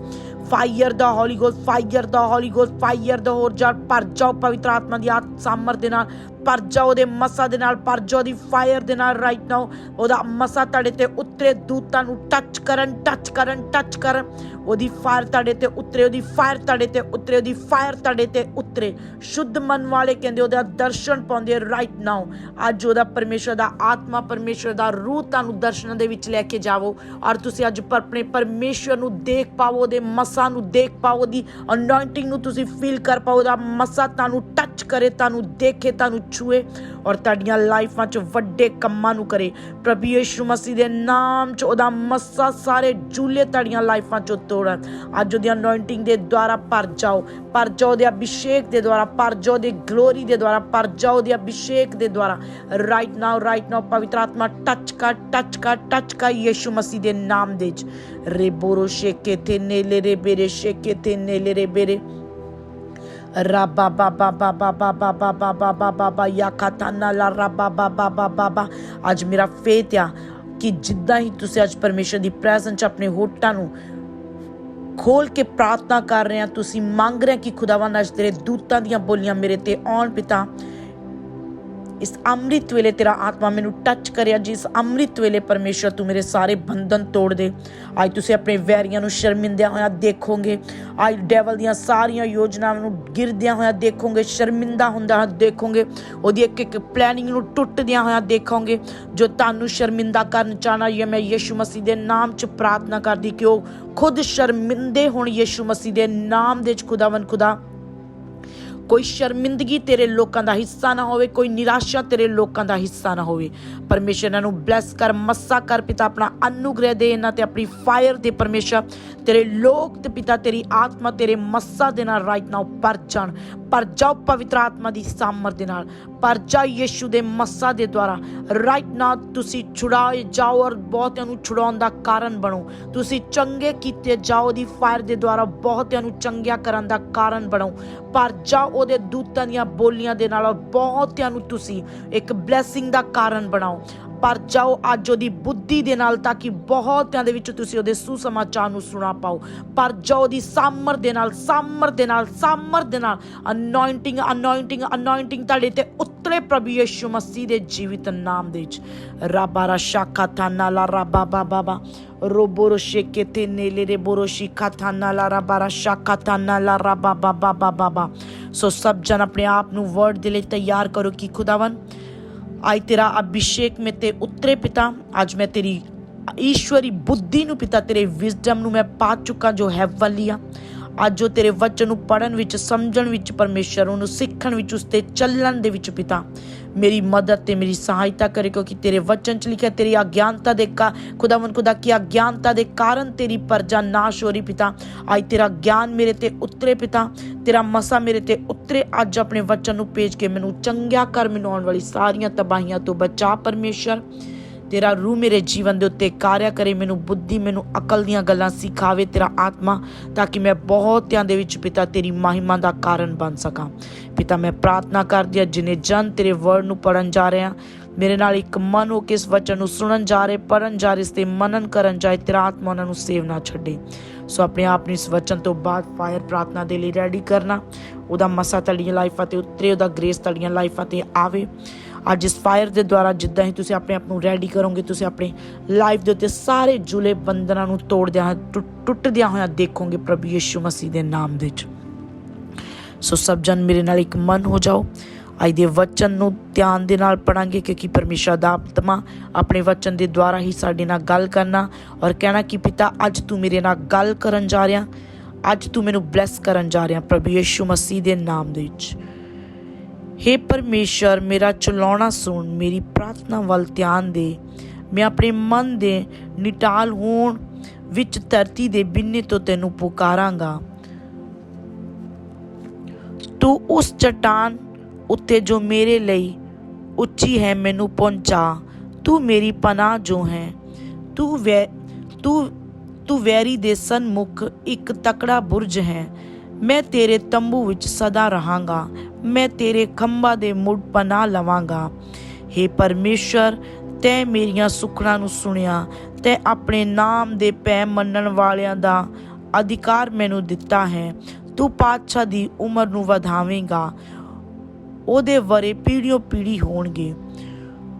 ਫਾਇਰ ਦਾ ਹੋਲੀ ਗੋਸਟ ਫਾਇਰ ਦਾ ਹੋਲੀ ਗੋਸਟ ਫਾਇਰ ਦਾ ਹੋਰ ਜਾ ਭਰ ਜਾਓ ਪਵਿੱਤਰ ਆਤਮਾ ਦੀ ਆਤ ਸਾਮਰ ਦੇ ਨਾਲ। ਭਰ ਜਾਓ ਉਹਦੇ ਮਸਾ ਦੇ ਨਾਲ ਭਰ ਜਾਓ ਦੀ ਫਾਇਰ ਦੇ ਨਾਲ ਰਾਈਟ ਨਾਓ ਉਹਦਾ ਮਸਾ ਤੁਹਾਡੇ ਤੇ ਉਤਰੇ, ਦੂਤਾਂ ਨੂੰ ਟੱਚ ਕਰਨ ਟੱਚ ਕਰਨ ਟੱਚ ਕਰਨ। ਉਹਦੀ ਫਾਇਰ ਤੁਹਾਡੇ ਤੇ ਉਤਰੇ, ਉਹਦੀ ਫਾਇਰ ਤੁਹਾਡੇ ਤੇ ਉਤਰੇ, ਉਹਦੀ ਫਾਇਰ ਤੁਹਾਡੇ ਤੇ ਉਤਰੇ। ਸ਼ੁੱਧ ਮਨ ਵਾਲੇ ਕਹਿੰਦੇ ਉਹਦਾ ਦਰਸ਼ਨ ਪਾਉਂਦੇ ਰਾਈਟ ਨਾਓ ਅੱਜ ਉਹਦਾ ਪਰਮੇਸ਼ਰ ਦਾ ਆਤਮਾ, ਪਰਮੇਸ਼ਰ ਦਾ ਰੂਹ ਤੁਹਾਨੂੰ ਦਰਸ਼ਨਾਂ ਦੇ ਵਿੱਚ ਲੈ ਕੇ ਜਾਵੋ। ਔਰ ਤੁਸੀਂ ਅੱਜ ਆਪਣੇ ਪਰਮੇਸ਼ਰ ਨੂੰ ਦੇਖ ਪਾਓ, ਉਹਦੇ ਮਸਾ ਨੂੰ ਦੇਖ ਪਾਓ, ਉਹਦੀ ਅਨੋਇੰਟਿੰਗ ਨੂੰ ਤੁਸੀਂ ਫੀਲ ਕਰ ਪਾਓ, ਉਹਦਾ ਮਸਾ ਤੁਹਾਨੂੰ ਟੱਚ ਕਰੇ, ਤੁਹਾਨੂੰ ਦੇਖੇ, ਤੁਹਾਨੂੰ ਛੂਏ ਔਰ ਤੁਹਾਡੀਆਂ ਲਾਈਫਾਂ 'ਚ ਵੱਡੇ ਕੰਮਾਂ ਨੂੰ ਕਰੇ। ਪ੍ਰਭੂ ਯਿਸੂ ਮਸੀਹ ਦੇ ਨਾਮ 'ਚ ਉਹਦਾ ਮਸਾ ਸਾਰੇ ਜੂਲੇ ਤੁਹਾਡੀਆਂ ਲਾਈਫਾਂ 'ਚੋਂ ਤੋੜਨ। ਅੱਜ ਉਹਦੀ ਅਨੋਇੰਟਿੰਗ ਦੇ ਦੁਆਰਾ ਭਰ ਜਾਓ। ਭਰ ਜਾਓ ਉਹਦੇ ਅਭਿਸ਼ੇਕ ਦੇ ਦੁਆਰਾ, ਭਰ ਜਾਓ ਉਹਦੇ ਗਲੋਰੀ ਦੇ ਦੁਆਰਾ, ਭਰ ਜਾਓ ਉਹਦੇ ਅਭਿਸ਼ੇਕ ਦੇ ਦੁਆਰਾ। ਰਾਈਟ ਨਾਓ ਰਾਈਟ ਨਾਓ ਪਵਿੱਤਰ ਆਤਮਾ ਟੱਚ ਕਰ ਟੱਚ ਕਰ ਟੱਚ ਕਰ ਯਿਸੂ ਮਸੀਹ ਦੇ ਨਾਮ ਦੇ 'ਚ ਰੇਬੋਰੋ ਸ਼ੇਕੇ ਤੇ ਨੇਲੇ ਰੇ ਬੇਰੇ ਸ਼ੇਕੇ ਤੇ ਨੇਲੇ ਰੇ ਬੇਰੇ ਅੱਜ ਮੇਰਾ ਫੇਤ ਆ ਕਿ ਜਿੱਦਾਂ ਹੀ ਤੁਸੀਂ ਅੱਜ ਪਰਮੇਸ਼ਰ ਦੀ ਪ੍ਰੈਜ਼ੈਂਸ ਆਪਣੇ ਹੋਟਾਂ ਨੂੰ ਖੋਲ ਕੇ ਪ੍ਰਾਰਥਨਾ ਕਰ ਰਹੇ ਆ ਤੁਸੀਂ ਮੰਗ ਰਹੇ ਕਿ ਖੁਦਾਵੰਦ ਅੱਜ ਤੇਰੇ ਦੂਤਾਂ ਦੀਆਂ ਬੋਲੀਆਂ ਮੇਰੇ ਤੇ ਆਉਣ ਪਿਤਾ ਇਸ ਅੰਮ੍ਰਿਤ ਵੇਲੇ ਤੇਰਾ ਆਤਮਾ ਮੈਨੂੰ ਟੱਚ ਕਰਿਆ, ਜਿਸ ਅੰਮ੍ਰਿਤ ਵੇਲੇ ਪਰਮੇਸ਼ਰ ਤੂੰ ਮੇਰੇ ਸਾਰੇ ਬੰਧਨ ਤੋੜ ਦੇ। ਅੱਜ ਤੁਸੀਂ ਆਪਣੇ ਵੈਰੀਆਂ ਨੂੰ ਸ਼ਰਮਿੰਦਿਆਂ ਹੋਇਆ ਦੇਖੋਗੇ। ਅੱਜ ਡੈਵਲ ਦੀਆਂ ਸਾਰੀਆਂ ਯੋਜਨਾਵਾਂ ਨੂੰ ਗਿਰਦਿਆਂ ਹੋਇਆ ਦੇਖੋਗੇ, ਸ਼ਰਮਿੰਦਾ ਹੁੰਦਾ ਹੋਇਆ ਦੇਖੋਗੇ। ਉਹਦੀ ਇੱਕ ਇੱਕ ਪਲੈਨਿੰਗ ਨੂੰ ਟੁੱਟਦਿਆਂ ਹੋਇਆ ਦੇਖੋਗੇ। ਜੋ ਤੁਹਾਨੂੰ ਸ਼ਰਮਿੰਦਾ ਕਰਨ ਚਾਹਣਾ ਇਹ ਮੈਂ ਯਿਸੂ ਮਸੀਹ ਦੇ ਨਾਮ 'ਚ ਪ੍ਰਾਰਥਨਾ ਕਰਦੀ ਕਿ ਉਹ ਖੁਦ ਸ਼ਰਮਿੰਦੇ ਹੋਣ ਯਿਸੂ ਮਸੀਹ ਦੇ ਨਾਮ ਦੇ 'ਚ ਖੁਦਾਵੰ ਖੁਦਾ। ਕੋਈ ਸ਼ਰਮਿੰਦਗੀ ਤੇਰੇ ਲੋਕਾਂ ਦਾ ਹਿੱਸਾ ਨਾ ਹੋਵੇ, ਕੋਈ ਨਿਰਾਸ਼ਾ ਤੇਰੇ ਲੋਕਾਂ ਦਾ ਹਿੱਸਾ ਨਾ ਹੋਵੇ। ਪਰਮੇਸ਼ਰ ਇਹਨਾਂ ਨੂੰ ਬਲੈਸ ਕਰ, ਮੱਸਾ ਕਰ, ਪਿਤਾ ਆਪਣਾ ਅਨੁਗ੍ਰਹਿ ਦੇ ਇਹਨਾਂ ਤੇ ਆਪਣੀ ਫਾਇਰ ਦੇ ਪਰਮੇਸ਼ਰ। ਤੇਰੇ ਲੋਕ ਤੇ ਪਿਤਾ ਤੇਰੀ ਆਤਮਾ ਤੇਰੇ ਮੱਸਾ ਦੇ ਨਾਲ ਰਾਈਟ ਨਾਓ ਪਰ ਜਾਣ। ਪਰ ਜਾਓ ਪਵਿੱਤਰ ਆਤਮਾ ਦੀ ਸਾਮਰ ਦੇ ਨਾਲ। ਪਰ ਜਾ ਯਿਸੂ ਦੇ ਮੱਸਾ ਦੇ ਦੁਆਰਾ। ਰਾਈਟ ਨਾਓ ਤੁਸੀਂ ਛੁਡਾਏ ਜਾਓ ਔਰ ਬਹੁਤਿਆਂ ਨੂੰ ਛੁਡਾਉਣ ਦਾ ਕਾਰਨ ਬਣੋ। ਤੁਸੀਂ ਚੰਗੇ ਕੀਤੇ ਜਾਓ ਦੀ ਫਾਇਰ ਦੇ ਦੁਆਰਾ ਬਹੁਤਿਆਂ ਨੂੰ ਚੰਗਿਆ ਕਰਨ ਦਾ ਕਾਰਨ ਬਣੋ। ਪਰ ਜਾਓ ਉਹਦੇ ਦੂਤਾਂ ਦੀਆਂ ਬੋਲੀਆਂ ਦੇ ਨਾਲ ਔਰ ਬਹੁਤਿਆਂ ਨੂੰ ਤੁਸੀਂ ਇੱਕ ਬਲੇਸਿੰਗ ਦਾ ਕਾਰਨ ਬਣਾਓ। ਪਰ ਜਾਓ, ਅੱਜ ਉਹਦੀ ਬੁੱਧੀ ਦੇ ਨਾਲ ਤਾਂ ਕਿ ਬਹੁਤਿਆਂ ਦੇ ਵਿੱਚ ਤੁਸੀਂ ਉਹਦੇ ਸੁਸਮਾਚਾਰ ਨੂੰ ਸੁਣਾ ਪਾਓ। ਪਰ ਜਾਓ, ਉਹਦੀ ਸਾਮਰ ਦੇ ਨਾਲ, ਸਾਮਰ ਦੇ ਨਾਲ, ਸਾਮਰ ਦੇ ਨਾਲ ਅਨੋਇੰਟਿੰਗ ਅਨੋਇੰਟਿੰਗ ਅਨੋਇੰਟਿੰਗ ਤੁਹਾਡੇ ਤੇ ਉਤਰੇ ਪ੍ਰਭੂ ਯਿਸੂ ਮਸੀਹ ਦੇ ਜੀਵਿਤ ਨਾਮ ਦੇ ਵਿੱਚ। ਰਾਬਾ ਰਾ ਥਾਨਾ ਲਾ ਰਾਬਾ ਬਾਬਾ ਬਾ ਰੋਬੋਰੋ ਸ਼ੇਕੇ ਤੇ ਨੇਲੇ ਰੇ ਬੋਰੋ ਸ਼ਿਖਾ ਥਾਨਾ ਲਾ ਰਾਬਾ ਰਾ ਥਾਨਾ ਲਾ ਰਾਬਾ ਬਾਬਾ ਬਾਬਾ ਸੋ ਸਭ ਜਨ ਆਪਣੇ ਆਪ ਨੂੰ ਵਰਡ ਦੇ ਲਈ ਤਿਆਰ ਕਰੋ ਕਿ ਖੁਦਾਵਨ ਅੱਜ ਤੇਰਾ ਅਭਿਸ਼ੇਕ ਮੇ ਤੇ ਉਤਰੇ ਪਿਤਾ, ਅੱਜ ਮੈਂ ਤੇਰੀ ਈਸ਼ਵਰੀ ਬੁੱਧੀ ਨੂੰ ਪਿਤਾ, ਤੇਰੇ ਵਿਜ਼ਡਮ ਨੂੰ ਮੈਂ ਪਾ ਚੁੱਕਾ ਜੋ ਹੈਵਨਲੀ ਆ ਅੱਜ ਉਹ ਤੇਰੇ ਵਚਨ ਨੂੰ ਪੜਨ ਵਿੱਚ, ਸਮਝਣ ਵਿੱਚ, ਪਰਮੇਸ਼ਰ ਉਹਨੂੰ ਸਿੱਖਣ ਵਿੱਚ ਉਸ ਤੇ ਚੱਲਣ ਦੇ ਵਿੱਚ ਪਿਤਾ। ਮੇਰੀ ਮਦਦ ਤੇ ਮੇਰੀ ਸਹਾਇਤਾ ਕਰੇ ਕਿਉਂਕਿ ਤੇਰੇ ਵਚਨ ਚ ਲਿਖਿਆ ਤੇਰੀ ਅਗਿਆਨਤਾ ਦੇ ਕਾ ਖੁਦਾਵੰ ਖੁਦਾ ਕੀ ਅਗਿਆਨਤਾ ਦੇ ਕਾਰਨ ਤੇਰੀ ਪਰਜਾ ਨਾਸ਼ ਹੋ ਰਹੀ ਪਿਤਾ ਅੱਜ ਤੇਰਾ ਗਿਆਨ ਮੇਰੇ ਤੇ ਉਤਰੇ ਪਿਤਾ ਤੇਰਾ ਮਸਾ ਮੇਰੇ ਤੇ ਉਤਰੇ ਅੱਜ ਆਪਣੇ ਵਚਨ ਨੂੰ ਭੇਜ ਕੇ ਮੈਨੂੰ ਚੰਗਿਆ ਕਰ ਮੈਨੂੰ ਆਉਣ ਵਾਲੀ ਸਾਰੀਆਂ ਤਬਾਹੀਆਂ ਤੋਂ ਬਚਾ ਪਰਮੇਸ਼ਰ ਤੇਰਾ ਰੂਹ ਮੇਰੇ ਜੀਵਨ ਦੇ ਉੱਤੇ ਕਾਰਿਆ ਕਰੇ, ਮੈਨੂੰ ਬੁੱਧੀ, ਮੈਨੂੰ ਅਕਲ ਦੀਆਂ ਗੱਲਾਂ ਸਿਖਾਵੇ ਤੇਰਾ ਆਤਮਾ, ਤਾਂ ਕਿ ਮੈਂ ਬਹੁਤਿਆਂ ਦੇ ਵਿੱਚ ਪਿਤਾ ਤੇਰੀ ਮਹਿਮਾ ਦਾ ਕਾਰਨ ਬਣ ਸਕਾਂ। ਪਿਤਾ, ਮੈਂ ਪ੍ਰਾਰਥਨਾ ਕਰਦੀ ਹਾਂ, ਜਿਨੇ ਜਨ ਤੇਰੇ ਵਰਡ ਨੂੰ ਪੜਨ ਜਾ ਰਹੇ ਆ ਮੇਰੇ ਨਾਲ ਇੱਕ ਮਨ ਹੋ ਕੇ ਇਸ ਵਚਨ ਨੂੰ ਸੁਣਨ ਜਾ ਰਹੇ ਪੜਨ ਜਾ ਰਹੇ, ਇਸ ਤੇ ਮਨਨ ਕਰਨ ਜਾਏ, ਤੇਰਾ ਆਤਮਾ ਉਹਨਾਂ ਨੂੰ ਸੇਵ ਨਾ ਛੱਡੇ। ਸੋ ਆਪਣੇ ਆਪ ਨੂੰ ਇਸ ਵਚਨ ਤੋਂ ਬਾਅਦ ਫਾਇਰ ਪ੍ਰਾਰਥਨਾ ਦੇ ਲਈ ਰੈਡੀ ਕਰਨਾ। ਉਹਦਾ ਮਸਾ ਤੜੀਆਂ ਲਾਈਫਾਂ ਤੇ ਉਤਰੇ, ਉਹਦਾ ਗ੍ਰੇਸ ਤੜੀਆਂ ਲਾਈਫਾਂ ਤੇ ਆਵੇ। ਅੱਜ ਇਸ ਫਾਇਰ ਦੇ ਦੁਆਰਾ ਜਿੱਦਾਂ ਹੀ ਤੁਸੀਂ ਆਪਣੇ ਆਪ ਨੂੰ ਰੈਡੀ ਕਰੋਗੇ, ਤੁਸੀਂ ਆਪਣੇ ਲਾਈਫ ਦੇ ਉੱਤੇ ਸਾਰੇ ਜੁਲੇ ਬੰਧਨਾਂ ਨੂੰ ਤੋੜਦਿਆਂ ਟੁੱਟਦਿਆਂ ਹੋਇਆਂ ਦੇਖੋਗੇ ਪ੍ਰਭੂ ਯਿਸੂ ਮਸੀਹ ਦੇ ਨਾਮ ਦੇ ਵਿੱਚ। ਸੋ ਸਭ ਜਨ ਮੇਰੇ ਨਾਲ ਇੱਕ ਮਨ ਹੋ ਜਾਓ। ਅੱਜ ਦੇ ਵਚਨ ਨੂੰ ਧਿਆਨ ਦੇ ਨਾਲ ਪੜਾਂਗੇ, ਕਿਉਂਕਿ ਪਰਮੇਸ਼ਰ ਦਾ ਆਤਮਾ ਆਪਣੇ ਵਚਨ ਦੇ ਦੁਆਰਾ ਹੀ ਸਾਡੇ ਨਾਲ ਗੱਲ ਕਰਨਾ ਔਰ ਕਹਿਣਾ ਕਿ ਪਿਤਾ, ਅੱਜ ਤੂੰ ਮੇਰੇ ਨਾਲ ਗੱਲ ਕਰਨ ਜਾ ਰਿਹਾ, ਅੱਜ ਤੂੰ ਮੈਨੂੰ ਬਲੈਸ ਕਰਨ ਜਾ ਰਿਹਾ ਪ੍ਰਭੂ ਯਿਸੂ ਮਸੀਹ ਦੇ ਨਾਮ ਦੇ ਵਿੱਚ। हे ਪਰਮੇਸ਼ਰ ਮੇਰਾ ਚਲਾਉਣਾ ਸੁਣ, ਮੇਰੀ ਪ੍ਰਾਰਥਨਾ ਵੱਲ ਧਿਆਨ ਦੇ। ਮੈਂ ਆਪਣੇ ਮਨ ਦੇ ਨਿਟਾਲ ਹੋਣ ਵਿੱਚ ਧਰਤੀ ਦੇ ਬਿੰਨੇ ਤੋਂ ਤੈਨੂੰ ਪੁਕਾਰਾਂਗਾ। ਤੂੰ ਉਸ ਚਟਾਨ ਉੱਤੇ ਜੋ ਮੇਰੇ ਲਈ ਉੱਚੀ ਹੈ, ਮੈਨੂੰ ਪਹੁੰਚਾ। ਤੂੰ ਮੇਰੀ ਪਨਾਹ ਜੋ ਹੈ। ਤੂੰ ਵੈ, ਤੂੰ ਤੂੰ ਵੈਰੀ ਦੇ ਸਨਮੁਖ ਇੱਕ ਤਕੜਾ ਬੁਰਜ ਹੈ। ਮੈਂ ਤੇਰੇ ਤੰਬੂ ਵਿੱਚ ਸਦਾ ਰਹਾਂਗਾ। ਮੈਂ ਤੇਰੇ ਖੰਭਾਂ ਦੇ ਮੁੱਢ ਪਨਾਹ ਲਵਾਂਗਾ। हे ਪਰਮੇਸ਼ਰ, ਤੈ ਮੇਰੀਆਂ ਸੁਖਣਾ ਨੂੰ ਸੁਣਿਆ, ਤੈ ਆਪਣੇ ਨਾਮ ਦੇ ਪੈ ਮੰਨਣ ਵਾਲਿਆਂ ਦਾ ਅਧਿਕਾਰ ਮੈਨੂੰ ਦਿੱਤਾ ਹੈ। ਤੂੰ ਪਾਤਸ਼ਾਹ ਦੀ ਉਮਰ ਨੂੰ ਵਧਾਵੇਂਗਾ। ਉਹਦੇ ਵਰੇ ਪੀੜ੍ਹੀਓਂ ਪੀੜ੍ਹੀ ਹੋਣਗੇ।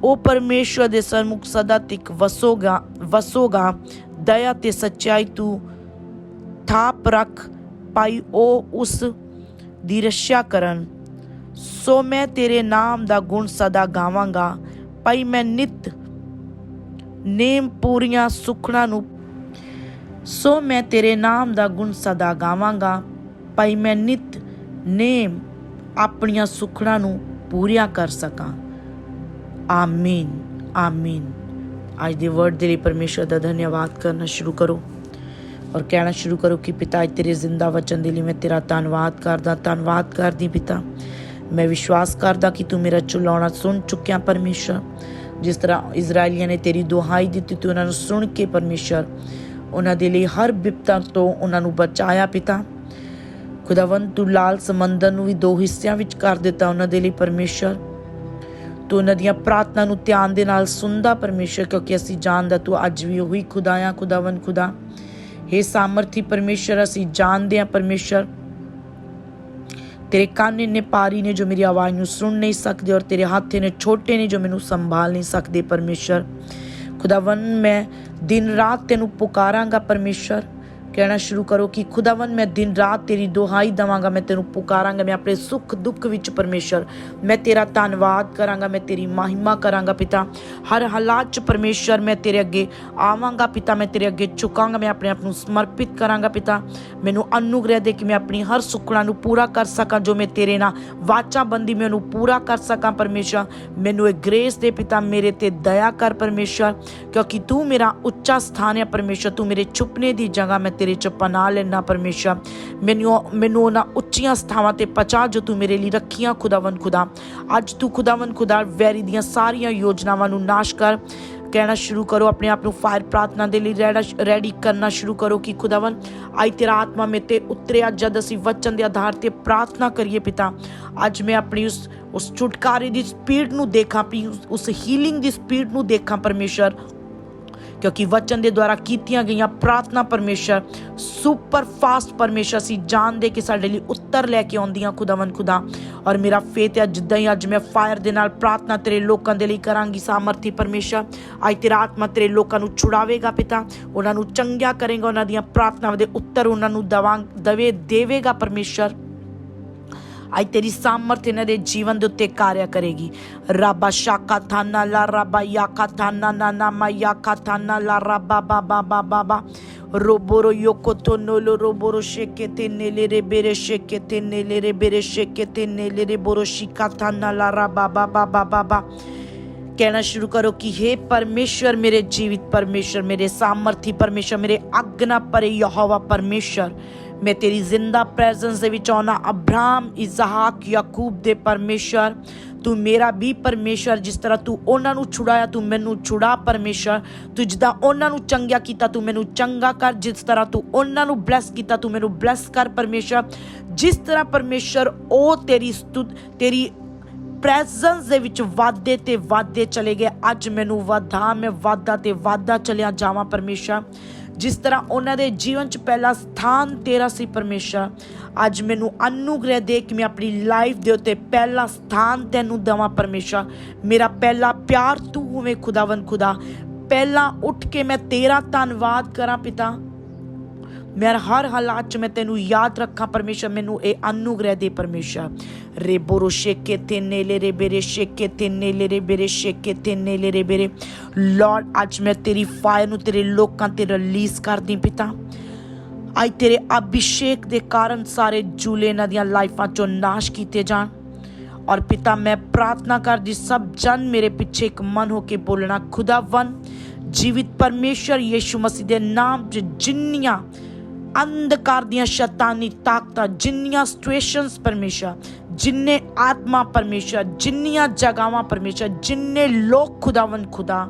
ਉਹ ਪਰਮੇਸ਼ਰ ਦੇ ਸਨਮੁਖ ਸਦਾ ਤੱਕ ਵਸੋਗਾ ਵਸੋਗਾ। ਦਇਆ ਤੇ ਸੱਚਾਈ ਤੂੰ ਥਾਪ ਰੱਖ ਪਾਈ ਉਹ ਉਸ ਦੀ ਰੱਖਿਆ ਕਰਨ। ਸੋ ਮੈਂ ਤੇਰੇ ਨਾਮ ਦਾ ਗੁਣ ਸਦਾ ਗਾਵਾਂਗਾ। ਭਾਈ, ਮੈਂ ਨਿਤ ਨੇਮ ਪੂਰੀਆਂ ਸੁਖਣਾ ਨੂੰ ਸੋ ਮੈਂ ਤੇਰੇ ਨਾਮ ਦਾ ਗੁਣ ਸਦਾ ਗਾਵਾਂਗਾ। ਭਾਈ, ਮੈਂ ਨਿਤ ਨੇਮ ਆਪਣੀਆਂ ਸੁਖਣਾ ਨੂੰ ਪੂਰੀਆਂ ਕਰ ਸਕਾਂ। ਆਮੀਨ ਆਮੀਨ। ਅੱਜ ਦੇ ਵਰਡ ਦੇ ਲਈ ਪਰਮੇਸ਼ਰ ਦਾ ਧੰਨਵਾਦ ਕਰਨਾ ਸ਼ੁਰੂ ਕਰੋ ਔਰ ਕਹਿਣਾ ਸ਼ੁਰੂ ਕਰੋ ਕਿ ਪਿਤਾ, ਅੱਜ ਤੇਰੇ ਜ਼ਿੰਦਾ ਵਚਨ ਦੇ ਲਈ ਮੈਂ ਤੇਰਾ ਧੰਨਵਾਦ ਕਰਦਾ। ਧੰਨਵਾਦ ਕਰਦੀ ਪਿਤਾ। ਮੈਂ ਵਿਸ਼ਵਾਸ ਕਰਦਾ ਕਿ ਤੂੰ ਮੇਰਾ ਚੁਲਾਉਣਾ ਸੁਣ ਚੁੱਕਿਆ ਪਰਮੇਸ਼ਰ। ਜਿਸ ਤਰ੍ਹਾਂ ਇਜ਼ਰਾਈਲੀਆਂ ਨੇ ਤੇਰੀ ਦੁਹਾਈ ਦਿੱਤੀ ਤੂੰ ਉਹਨਾਂ ਨੂੰ ਸੁਣ ਕੇ ਪਰਮੇਸ਼ਰ, ਉਹਨਾਂ ਦੇ ਲਈ ਹਰ ਬਿਪਤਾ ਤੋਂ ਉਹਨਾਂ ਨੂੰ ਬਚਾਇਆ ਪਿਤਾ। ਖੁਦਾਵੰਦ, ਤੂੰ ਲਾਲ ਸਮੁੰਦਰ ਨੂੰ ਵੀ ਦੋ ਹਿੱਸਿਆਂ ਵਿੱਚ ਕਰ ਦਿੱਤਾ ਉਹਨਾਂ ਦੇ ਲਈ ਪਰਮੇਸ਼ਰ। ਤੂੰ ਉਹਨਾਂ ਦੀਆਂ ਪ੍ਰਾਰਥਨਾ ਨੂੰ ਧਿਆਨ ਦੇ ਨਾਲ ਸੁਣਦਾ ਪਰਮੇਸ਼ਰ, ਕਿਉਂਕਿ ਅਸੀਂ ਜਾਣਦਾ ਤੂੰ ਅੱਜ ਵੀ ਉਹੀ ਖੁਦਾਇਆ, ਖੁਦਾਵੰਦ ਖੁਦਾ। हे ਸਾਮਰਥੀ ਪਰਮੇਸ਼ਰ, ਅਸੀਂ ਜਾਣਦੇ ਹਾਂ ਪਰਮੇਸ਼ਰ। ਤੇਰੇ ਕੰਨ ਇੰਨੇ ਪਾਰੀ ਨੇ ਜੋ ਮੇਰੀ ਆਵਾਜ਼ ਨੂੰ ਸੁਣ ਨਹੀਂ ਸਕਦੇ ਔਰ ਤੇਰੇ ਹੱਥ ਇੰਨੇ ਛੋਟੇ ਨੇ ਜੋ ਮੈਨੂੰ ਸੰਭਾਲ ਨਹੀਂ ਸਕਦੇ, ਪਰਮੇਸ਼ਰ। ਖੁਦਾਵੰ ਮੈਂ ਦਿਨ ਰਾਤ ਤੈਨੂੰ ਪੁਕਾਰਾਂਗਾ, ਪਰਮੇਸ਼ਰ। ਕਹਿਣਾ ਸ਼ੁਰੂ ਕਰੋ ਕਿ ਖੁਦਾਵੰ ਮੈਂ ਦਿਨ ਰਾਤ ਤੇਰੀ ਦੁਹਾਈ ਦਵਾਂਗਾ, ਮੈਂ ਤੈਨੂੰ ਪੁਕਾਰਾਂਗਾ, ਮੈਂ ਆਪਣੇ ਸੁੱਖ ਦੁੱਖ ਵਿੱਚ ਪਰਮੇਸ਼ਰ, ਮੈਂ ਤੇਰਾ ਧੰਨਵਾਦ ਕਰਾਂਗਾ, ਮੈਂ ਤੇਰੀ ਮਹਿਮਾ ਕਰਾਂਗਾ ਪਿਤਾ। ਹਰ ਹਾਲਾਤ 'ਚ ਪਰਮੇਸ਼ਰ, ਮੈਂ ਤੇਰੇ ਅੱਗੇ ਆਵਾਂਗਾ ਪਿਤਾ, ਮੈਂ ਤੇਰੇ ਅੱਗੇ ਝੁਕਾਂਗਾ, ਮੈਂ ਆਪਣੇ ਆਪ ਨੂੰ ਸਮਰਪਿਤ ਕਰਾਂਗਾ ਪਿਤਾ। ਮੈਨੂੰ ਅਨੁਗ੍ਰਹਿ ਦੇ ਕਿ ਮੈਂ ਆਪਣੀ ਹਰ ਸੁੱਖਣਾ ਨੂੰ ਪੂਰਾ ਕਰ ਸਕਾਂ, ਜੋ ਮੈਂ ਤੇਰੇ ਨਾਲ ਵਾਚਾ ਬੰਦੀ ਮੈਂ ਉਹਨੂੰ ਪੂਰਾ ਕਰ ਸਕਾਂ ਪਰਮੇਸ਼ਰ। ਮੈਨੂੰ ਇਹ ਗ੍ਰੇਸ ਦੇ ਪਿਤਾ, ਮੇਰੇ ਤੇ ਦਇਆ ਕਰ ਪਰਮੇਸ਼ਰ, ਕਿਉਂਕਿ ਤੂੰ ਮੇਰਾ ਉੱਚਾ ਸਥਾਨ ਹੈ ਪਰਮੇਸ਼ਰ, ਤੂੰ ਮੇਰੇ ਛੁਪਨੇ ਦੀ ਜਗ੍ਹਾ, ਮੈਂ ਤੇਰੇ ਚ ਪਨਾਹ ਲੈਣਾ ਪਰਮੇਸ਼ਰ। ਮੈਨੂੰ ਮੈਨੂੰ ਉਹਨਾਂ ਉੱਚੀਆਂ ਸਥਾਵਾਂ ਤੇ ਪਹੁੰਚਾ ਜੋ ਤੂੰ ਮੇਰੇ ਲਈ ਰੱਖੀਆਂ ਖੁਦਾਵੰ ਖੁਦਾ। ਅੱਜ ਤੂੰ ਖੁਦਾਵੰ ਖੁਦਾ, ਵੈਰੀ ਦੀਆਂ ਸਾਰੀਆਂ ਯੋਜਨਾਵਾਂ ਨੂੰ ਨਾਸ਼ ਕਰ। ਕਹਿਣਾ ਸ਼ੁਰੂ ਕਰੋ, ਆਪਣੇ ਆਪ ਨੂੰ ਫਾਇਰ ਪ੍ਰਾਰਥਨਾ ਦੇ ਲਈ ਰੈਡੀ ਕਰਨਾ ਸ਼ੁਰੂ ਕਰੋ ਕਿ ਖੁਦਾਵੰ ਆਈ ਤੇਰਾ ਆਤਮਾ ਮੇ ਤੇ ਉਤਰਿਆ, ਜਦ ਅਸੀਂ ਵਚਨ ਦੇ ਆਧਾਰ ਤੇ ਪ੍ਰਾਰਥਨਾ ਕਰੀਏ ਪਿਤਾ। ਅੱਜ ਮੈਂ ਆਪਣੀ ਉਸ ਉਸ ਛੁਟਕਾਰੇ ਦੀ ਸਪੀਡ ਨੂੰ ਦੇਖਾਂ ਪਈ ਉਸ- ਉਸ ਹੀਲਿੰਗ ਦੀ ਸਪੀਡ ਨੂੰ ਦੇਖਾਂ ਪਰਮੇਸ਼ਰ। ਕਿਉਂਕਿ ਵਚਨ ਦੇ ਦੁਆਰਾ ਕੀਤੀਆਂ ਗਈਆਂ ਪ੍ਰਾਰਥਨਾ ਪਰਮੇਸ਼ਰ ਸੁਪਰ ਫਾਸਟ ਪਰਮੇਸ਼ਰ ਸੀ ਜਾਣਦੇ ਕਿ ਸਾਡੇ ਲਈ ਉੱਤਰ ਲੈ ਕੇ ਆਉਂਦੀਆਂ ਖੁਦਾਵੰ ਖੁਦਾ। ਔਰ ਮੇਰਾ ਫੇਥ ਹੈ ਜਿੱਦਾਂ ਹੀ ਅੱਜ ਮੈਂ ਫਾਇਰ ਦੇ ਨਾਲ ਪ੍ਰਾਰਥਨਾ ਤੇਰੇ ਲੋਕਾਂ ਦੇ ਲਈ ਕਰਾਂਗੀ, ਸਾਮਰਥੀ ਪਰਮੇਸ਼ਰ। ਅੱਜ ਤੇਰਾ ਆਤਮਾ ਤੇਰੇ ਲੋਕਾਂ ਨੂੰ ਛੁਡਾਵੇਗਾ ਪਿਤਾ, ਉਹਨਾਂ ਨੂੰ ਚੰਗਿਆ ਕਰੇਗਾ, ਉਹਨਾਂ ਦੀਆਂ ਪ੍ਰਾਰਥਨਾਵਾਂ ਦੇ ਉੱਤਰ ਉਹਨਾਂ ਨੂੰ ਦਵਾਂ, ਦਵੇ, ਦੇਵੇਗਾ ਪਰਮੇਸ਼ਰ। ਅੱਜ ਤੇਰੀ ਸਾਮਰਥ ਇਹਨਾਂ ਦੇ ਜੀਵਨ ਦੇ ਉੱਤੇ ਕਾਰਿਆ ਕਰੇਗੀ। ਰਾਬਾ ਸ਼ਾਕਾ ਥਾਨਾ ਲਾ ਰਾਬਾ ਯਾਕਾ ਥਾਨਾ ਨਾ ਨਾ ਮਾ ਯਾਕਾ ਥਾਨਾ ਲਾ ਰਾਬਾ ਬਾ ਬਾ ਬਾ ਬਾ ਬਾ। ਰੋਬੋਰੋ ਯੋਕੋ ਤੋਨੋਲੋ ਰੋਬੋਰੋ ਸ਼ੇਕੇ ਤੇ ਨੇਲੇ ਰੇ ਬੇਰੇ ਸ਼ੇਕੇ ਤੇ ਨੇਲੇ ਰੇ ਬੇਰੇ ਸ਼ੇਕੇ ਤੇ ਨੇਲੇ ਰੇ ਬੋਰੋ ਸ਼ਿਕਾ ਥਾਨਾ ਲਾ ਰਾਬਾ ਬਾ ਬਾ ਬਾ ਬਾ ਬਾ। ਕਹਿਣਾ ਸ਼ੁਰੂ ਕਰੋ ਕਿ हे ਪਰਮੇਸ਼ਰ ਮੇਰੇ ਜੀਵਿਤ ਪਰਮੇਸ਼ਰ ਮੇਰੇ ਸਾਮਰਥੀ ਪਰਮੇਸ਼ਰ ਮੇਰੇ ਆਗਨਾ ਪਰੇ ਯਹੋਵਾ ਪਰਮੇਸ਼ਰ ਮੈਂ ਤੇਰੀ ਜ਼ਿੰਦਾ ਪ੍ਰੈਜ਼ੈਂਸ ਦੇ ਵਿੱਚ ਆਉਣਾ, ਅਬਰਾਮ ਇਜ਼ਹਾਕ ਯਾਕੂਬ ਦੇ ਪਰਮੇਸ਼ਰ। ਤੂੰ ਮੇਰਾ ਵੀ ਪਰਮੇਸ਼ਰ, ਜਿਸ ਤਰ੍ਹਾਂ ਤੂੰ ਉਹਨਾਂ ਨੂੰ ਛੁਡਾਇਆ, ਤੂੰ ਮੈਨੂੰ ਛੁਡਾ ਪਰਮੇਸ਼ਰ। ਤੂੰ ਜਿੱਦਾਂ ਉਹਨਾਂ ਨੂੰ ਚੰਗਿਆ ਕੀਤਾ, ਤੂੰ ਮੈਨੂੰ ਚੰਗਾ ਕਰ। ਜਿਸ ਤਰ੍ਹਾਂ ਤੂੰ ਉਹਨਾਂ ਨੂੰ ਬਲੈਸ ਕੀਤਾ, ਤੂੰ ਮੈਨੂੰ ਬਲੈਸ ਕਰ ਪਰਮੇਸ਼ਰ। ਜਿਸ ਤਰ੍ਹਾਂ ਪਰਮੇਸ਼ਰ, ਉਹ ਤੇਰੀ ਸਤੁਤ, ਤੇਰੀ ਪ੍ਰੈਜ਼ੈਂਸ ਦੇ ਵਿੱਚ ਵਾਧੇ ਤੇ ਵਾਧੇ ਚਲੇ ਗਏ। ਅੱਜ ਮੈਨੂੰ ਵਾਧਾ, ਮੈਂ ਵਾਧਾ ਤੇ ਵਾਧਾ ਚਲਿਆ ਜਾਵਾਂ ਪਰਮੇਸ਼ਰ। ਜਿਸ ਤਰ੍ਹਾਂ ਉਹਨਾਂ ਦੇ ਜੀਵਨ 'ਚ ਪਹਿਲਾ ਸਥਾਨ ਤੇਰਾ ਸੀ ਪਰਮੇਸ਼ਰ, ਅੱਜ ਮੈਨੂੰ ਅਨੁਗ੍ਰਹਿ ਦੇ ਕਿ ਮੈਂ ਆਪਣੀ ਲਾਈਫ ਦੇ ਉੱਤੇ ਪਹਿਲਾ ਸਥਾਨ ਤੈਨੂੰ ਦੇਵਾਂ ਪਰਮੇਸ਼ਰ। ਮੇਰਾ ਪਹਿਲਾ ਪਿਆਰ ਤੂੰ ਹੋਵੇਂ ਖੁਦਾਵੰ ਖੁਦਾ। ਪਹਿਲਾਂ ਉੱਠ ਕੇ ਮੈਂ ਤੇਰਾ ਧੰਨਵਾਦ ਕਰਾਂ ਪਿਤਾ। ਮੈਂ ਹਰ ਹਾਲਾਤ 'ਚ ਮੈਂ ਤੈਨੂੰ ਯਾਦ ਰੱਖਾਂ ਪਰਮੇਸ਼ਰ, ਮੈਨੂੰ ਇਹ ਅਨੁਗ੍ਰਹਿ ਦੇ ਪਰਮੇਸ਼ਰ। ਰੇ ਬੋਰੋ ਸ਼ੇਕੇ ਤੇ ਰੇ ਬੇਰੇ, ਸ਼ੇਕੇ ਤੇ ਨੇਲੇ ਰੇ ਬੇਰੇ, ਸ਼ੇਕੇ ਤੇ ਨੇਲੇ ਰੇ ਬੇਰੇ। ਲਾਰਡ ਅੱਜ ਮੈਂ ਤੇਰੀ ਫਾਇਰ ਨੂੰ ਤੇਰੇ ਲੋਕਾਂ ਤੇ ਰਿਲੀਜ਼ ਕਰਦੀ ਪਿਤਾ। ਅੱਜ ਤੇਰੇ ਅਭਿਸ਼ੇਕ ਦੇ ਕਾਰਨ ਸਾਰੇ ਜੂਲੇ ਇਹਨਾਂ ਦੀਆਂ ਲਾਈਫਾਂ ਚੋਂ ਨਾਸ਼ ਕੀਤੇ ਜਾਣ। ਔਰ ਪਿਤਾ, ਮੈਂ ਪ੍ਰਾਰਥਨਾ ਕਰਦੀ ਸਭ ਜਨ ਮੇਰੇ ਪਿੱਛੇ ਇੱਕ ਮਨ ਹੋ ਕੇ ਬੋਲਣਾ ਖੁਦਾਵੰ ਜੀਵਿਤ ਪਰਮੇਸ਼ਰ ਯੀਸ਼ੂ ਮਸੀਹ ਦੇ ਨਾਮ 'ਚ ਜਿੰਨੀਆਂ ਅੰਧਕਾਰ ਦੀਆਂ ਸ਼ੈਤਾਨੀ ਤਾਕਤਾਂ, ਜਿੰਨੀਆਂ ਸਿਚੁਏਸ਼ਨਸ ਪਰਮੇਸ਼ਰ, ਜਿੰਨੇ ਆਤਮਾ ਪਰਮੇਸ਼ਰ, ਜਿੰਨੀਆਂ ਜਗਾਵਾਂ ਪਰਮੇਸ਼ਰ, ਜਿੰਨੇ ਲੋਕ ਖੁਦਾਵੰ ਖੁਦਾ,